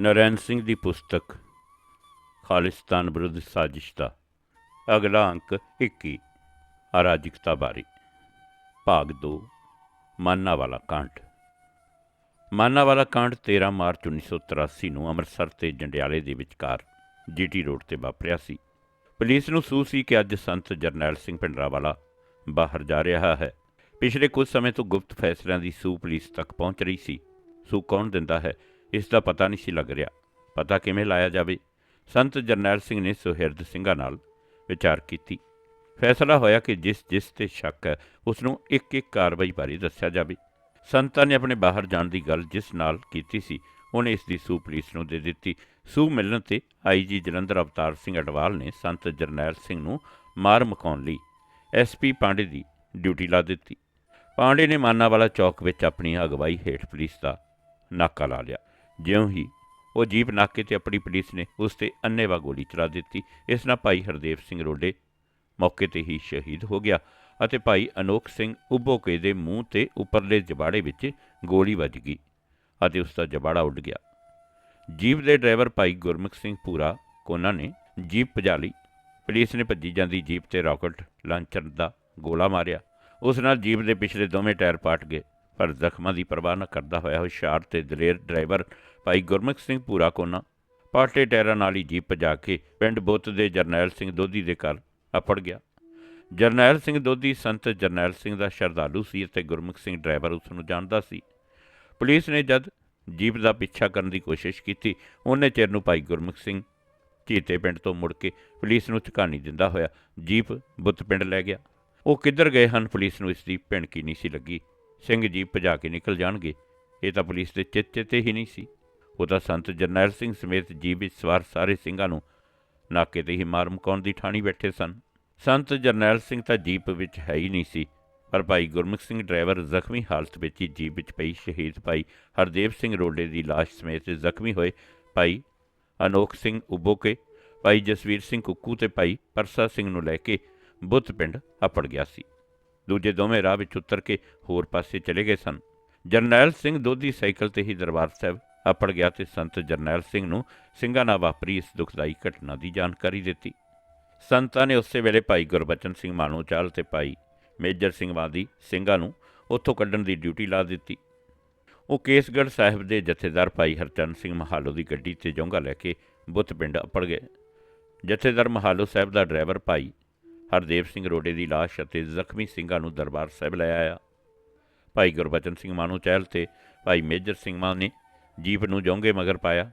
ਨਰੈਣ ਸਿੰਘ ਦੀ ਪੁਸਤਕ, ਖਾਲਿਸਤਾਨ ਵਿਰੁੱਧ ਸਾਜ਼ਿਸ਼ ਦਾ ਅਗਲਾ ਅੰਕ 21 ਅਰਾਜਕਤਾ ਬਾਰੇ, ਭਾਗ 2 ਮਾਨਾ ਵਾਲਾ ਕਾਂਡ। ਮਾਨਾ ਵਾਲਾ ਕਾਂਡ 13 ਮਾਰਚ 1983 ਨੂੰ ਅੰਮ੍ਰਿਤਸਰ ਤੇ ਜੰਡਿਆਲੇ ਦੇ ਵਿਚਕਾਰ ਜੀਟੀ ਰੋਡ ਤੇ ਵਾਪਰਿਆ ਸੀ। ਪੁਲਿਸ ਨੂੰ ਸੂਹ ਸੀ ਕਿ ਅੱਜ ਸੰਤ ਜਰਨੈਲ ਸਿੰਘ ਭਿੰਡਰਾਵਾਲਾ ਬਾਹਰ ਜਾ ਰਿਹਾ ਹੈ। ਪਿਛਲੇ ਕੁਝ ਸਮੇਂ ਤੋਂ ਗੁਪਤ ਫੈਸਲਿਆਂ ਦੀ ਸੂਹ ਪੁਲਿਸ ਤੱਕ ਪਹੁੰਚ ਰਹੀ ਸੀ। ਸੂਹ ਕੌਣ ਦਿੰਦਾ ਹੈ? ਇਸ ਦਾ ਪਤਾ ਨਹੀਂ ਸੀ ਲੱਗ ਰਿਹਾ। ਪਤਾ ਕਿਵੇਂ ਲਾਇਆ ਜਾਵੇ? ਸੰਤ ਜਰਨੈਲ ਸਿੰਘ ਨੇ ਸੁਹਿਰਦ ਸਿੰਘਾਂ ਨਾਲ ਵਿਚਾਰ ਕੀਤੀ। ਫੈਸਲਾ ਹੋਇਆ ਕਿ ਜਿਸ ਜਿਸ ਤੇ ਸ਼ੱਕ ਹੈ ਉਸ ਨੂੰ ਇੱਕ ਇੱਕ ਕਾਰਵਾਈ ਬਾਰੇ ਦੱਸਿਆ ਜਾਵੇ। ਸੰਤਾਂ ਨੇ ਆਪਣੇ ਬਾਹਰ ਜਾਣ ਦੀ ਗੱਲ ਜਿਸ ਨਾਲ ਕੀਤੀ ਸੀ, ਉਹਨੇ ਇਸ ਦੀ ਸੂਹ ਪੁਲਿਸ ਨੂੰ ਦੇ ਦਿੱਤੀ। ਸੂਹ ਮਿਲਣ ਤੇ ਆਈਜੀ ਜਲੰਧਰ ਅਵਤਾਰ ਸਿੰਘ ਅਡਵਾਲ ਨੇ ਸੰਤ ਜਰਨੈਲ ਸਿੰਘ ਨੂੰ ਮਾਰ ਮਕਾਉਣ ਲਈ ਐਸਪੀ ਪਾਂਡੇ ਦੀ ਡਿਊਟੀ ਲਾ ਦਿੱਤੀ। ਪਾਂਡੇ ਨੇ ਮਾਨਾਵਾਲਾ ਚੌਕ ਵਿੱਚ ਆਪਣੀ ਅਗਵਾਈ ਹੇਠ ਪੁਲਿਸ ਦਾ ਨਾਕਾ ਲਾ ਲਿਆ। ਜਿਉਂ ਹੀ ਉਹ ਜੀਪ ਨਾਕੇ ਤੇ ਆਪਣੀ ਪੁਲਿਸ ਨੇ ਉਸ ਤੇ ਅੰਨ੍ਹੇਵਾਹ ਗੋਲੀ ਚਲਾ ਦਿੱਤੀ। ਇਸ ਨਾਲ ਭਾਈ ਹਰਦੇਵ ਸਿੰਘ ਰੋਡੇ ਮੌਕੇ ਤੇ ਹੀ ਸ਼ਹੀਦ ਹੋ ਗਿਆ ਅਤੇ ਭਾਈ ਅਨੋਖ ਸਿੰਘ ਉਬੋਕੇ ਦੇ ਮੂੰਹ ਤੇ ਉੱਪਰਲੇ ਜਬਾੜੇ ਵਿੱਚ ਗੋਲੀ ਵੱਜ ਗਈ ਅਤੇ ਉਸ ਦਾ ਜਬਾੜਾ ਉੱਡ ਗਿਆ। ਜੀਪ ਦੇ ਡਰਾਈਵਰ ਭਾਈ ਗੁਰਮੁਖ ਸਿੰਘ ਪੂਰਾ ਕੋਨਾ ਨੇ ਜੀਪ ਭਜਾ ਲਈ। ਪੁਲਿਸ ਨੇ ਭੱਜੀ ਜਾਂਦੀ ਜੀਪ ਤੇ ਰਾਕਟ ਲਾਂਚਰ ਦਾ ਗੋਲਾ ਮਾਰਿਆ। ਉਸ ਨਾਲ ਜੀਪ ਦੇ ਪਿਛਲੇ ਦੋਵੇਂ ਟਾਇਰ ਪਾਟ ਗਏ। ਪਰ ਜ਼ਖਮਾਂ ਦੀ ਪਰਵਾਹ ਨਾ ਕਰਦਾ ਹੋਇਆ ਹੁਸ਼ਿਆਰ ਤੇ ਦਲੇਰ ਡਰਾਈਵਰ ਭਾਈ ਗੁਰਮੁਖ ਸਿੰਘ ਪੂਰਾ ਕੋਨਾ ਪਾਟੇ ਟਾਇਰਾਂ ਨਾਲ ਹੀ ਜੀਪ ਭਜਾ ਕੇ ਪਿੰਡ ਬੁੱਤ ਦੇ ਜਰਨੈਲ ਸਿੰਘ ਦੋਧੀ ਦੇ ਘਰ ਅਪੜ ਗਿਆ। ਜਰਨੈਲ ਸਿੰਘ ਦੋਧੀ ਸੰਤ ਜਰਨੈਲ ਸਿੰਘ ਦਾ ਸ਼ਰਧਾਲੂ ਸੀ ਅਤੇ ਗੁਰਮੁਖ ਸਿੰਘ ਡਰਾਈਵਰ ਉਸ ਨੂੰ ਜਾਣਦਾ ਸੀ। ਪੁਲਿਸ ਨੇ ਜਦ ਜੀਪ ਦਾ ਪਿੱਛਾ ਕਰਨ ਦੀ ਕੋਸ਼ਿਸ਼ ਕੀਤੀ, ਉਹਨੇ ਚਿਰ ਨੂੰ ਭਾਈ ਗੁਰਮੁਖ ਸਿੰਘ ਚੀਤੇ ਪਿੰਡ ਤੋਂ ਮੁੜ ਕੇ ਪੁਲਿਸ ਨੂੰ ਝਕਾਨੀ ਦਿੰਦਾ ਹੋਇਆ ਜੀਪ ਬੁੱਤ ਪਿੰਡ ਲੈ ਗਿਆ। ਉਹ ਕਿੱਧਰ ਗਏ ਹਨ ਪੁਲਿਸ ਨੂੰ ਇਸ ਦੀ ਭਿਣਕੀ ਨਹੀਂ ਸੀ ਲੱਗੀ। ਸਿੰਘ ਜੀਪ ਭਜਾ ਕੇ ਨਿਕਲ ਜਾਣਗੇ। ਇਹ ਤਾਂ ਪੁਲਿਸ ਦੇ ਚਿੱਤੇ ਤੇ ਹੀ ਨਹੀਂ ਸੀ। ਉਹ ਤਾਂ ਸੰਤ ਜਰਨੈਲ ਸਿੰਘ ਸਮੇਤ ਜੀਪ ਵਿੱਚ ਸਵਾਰ ਸਾਰੇ ਸਿੰਘਾਂ ਨੂੰ ਨਾਕੇ ਤੇ ਹੀ ਮਾਰ ਮੁਕਾਉਣ ਦੀ ਠਾਣੀ ਬੈਠੇ ਸਨ। ਸੰਤ ਜਰਨੈਲ ਸਿੰਘ ਤਾਂ ਜੀਪ ਵਿੱਚ ਹੈ ਹੀ ਨਹੀਂ ਸੀ, ਪਰ ਭਾਈ ਗੁਰਮੁਖ ਸਿੰਘ ਡਰਾਈਵਰ ਜ਼ਖਮੀ ਹਾਲਤ ਵਿੱਚ ਹੀ ਜੀਪ ਵਿੱਚ ਪਈ ਸ਼ਹੀਦ ਭਾਈ ਹਰਦੇਵ ਸਿੰਘ ਰੋਡੇ ਦੀ ਲਾਸ਼ ਸਮੇਤ ਜ਼ਖਮੀ ਹੋਏ ਭਾਈ ਅਨੋਖ ਸਿੰਘ ਉਬੋਕੇ, ਭਾਈ ਜਸਵੀਰ ਸਿੰਘ ਕੁੱਕੂ ਤੇ ਭਾਈ ਪਰਸਾ ਸਿੰਘ ਨੂੰ ਲੈ ਕੇ ਬੁੱਤ ਪਿੰਡ ਅਪੜ ਗਿਆ ਸੀ। ਦੂਜੇ ਦੋਵੇਂ ਰਾਹ ਵਿੱਚ ਉਤਰ ਕੇ ਹੋਰ ਪਾਸੇ ਚਲੇ ਗਏ ਸਨ। ਜਰਨੈਲ ਸਿੰਘ ਦੋਧੀ ਸਾਈਕਲ ਤੇ ਹੀ ਦਰਬਾਰ ਸਾਹਿਬ ਅਪੜ ਗਿਆ ਤੇ ਸੰਤ ਜਰਨੈਲ ਸਿੰਘ ਨੂੰ ਸਿੰਘਾਂ ਨਾਲ ਵਾਪਰੀ ਇਸ ਦੁਖਦਾਈ ਘਟਨਾ ਦੀ ਜਾਣਕਾਰੀ ਦਿੱਤੀ। ਸੰਤਾਂ ਨੇ ਉਸੇ ਵੇਲੇ ਭਾਈ ਗੁਰਬਚਨ ਸਿੰਘ ਮਾਨੋਚਾਲ ਤੇ ਭਾਈ ਮੇਜਰ ਸਿੰਘ ਵਾਦੀ ਸਿੰਘਾਂ ਨੂੰ ਉੱਥੋਂ ਕੱਢਣ ਦੀ ਡਿਊਟੀ ਲਾ ਦਿੱਤੀ। ਉਹ ਕੇਸਗੜ੍ਹ ਸਾਹਿਬ ਦੇ ਜਥੇਦਾਰ ਭਾਈ ਹਰਚੰਦ ਸਿੰਘ ਮਹਾਲੋ ਦੀ ਗੱਡੀ ਤੇ ਜੋਂਗਾ ਲੈ ਕੇ ਬੁੱਤ ਪਿੰਡ ਅਪੜ ਗਏ। ਜਥੇਦਾਰ ਮਹਾਲੋ ਸਾਹਿਬ ਦਾ ਡਰਾਈਵਰ ਭਾਈ ਹਰਦੇਵ ਸਿੰਘ ਰੋਡੇ ਦੀ ਲਾਸ਼ ਅਤੇ ਜ਼ਖਮੀ ਸਿੰਘਾਂ ਨੂੰ ਦਰਬਾਰ ਸਾਹਿਬ ਲੈ ਆਇਆ। ਭਾਈ ਗੁਰਬਚਨ ਸਿੰਘ ਮਾਨੋਚਾਲ ਤੇ ਭਾਈ ਮੇਜਰ ਸਿੰਘ ਮਾਨ ਨੇ ਜੀਪ ਨੂੰ ਜੋਂਗੇ ਮਗਰ ਪਾਇਆ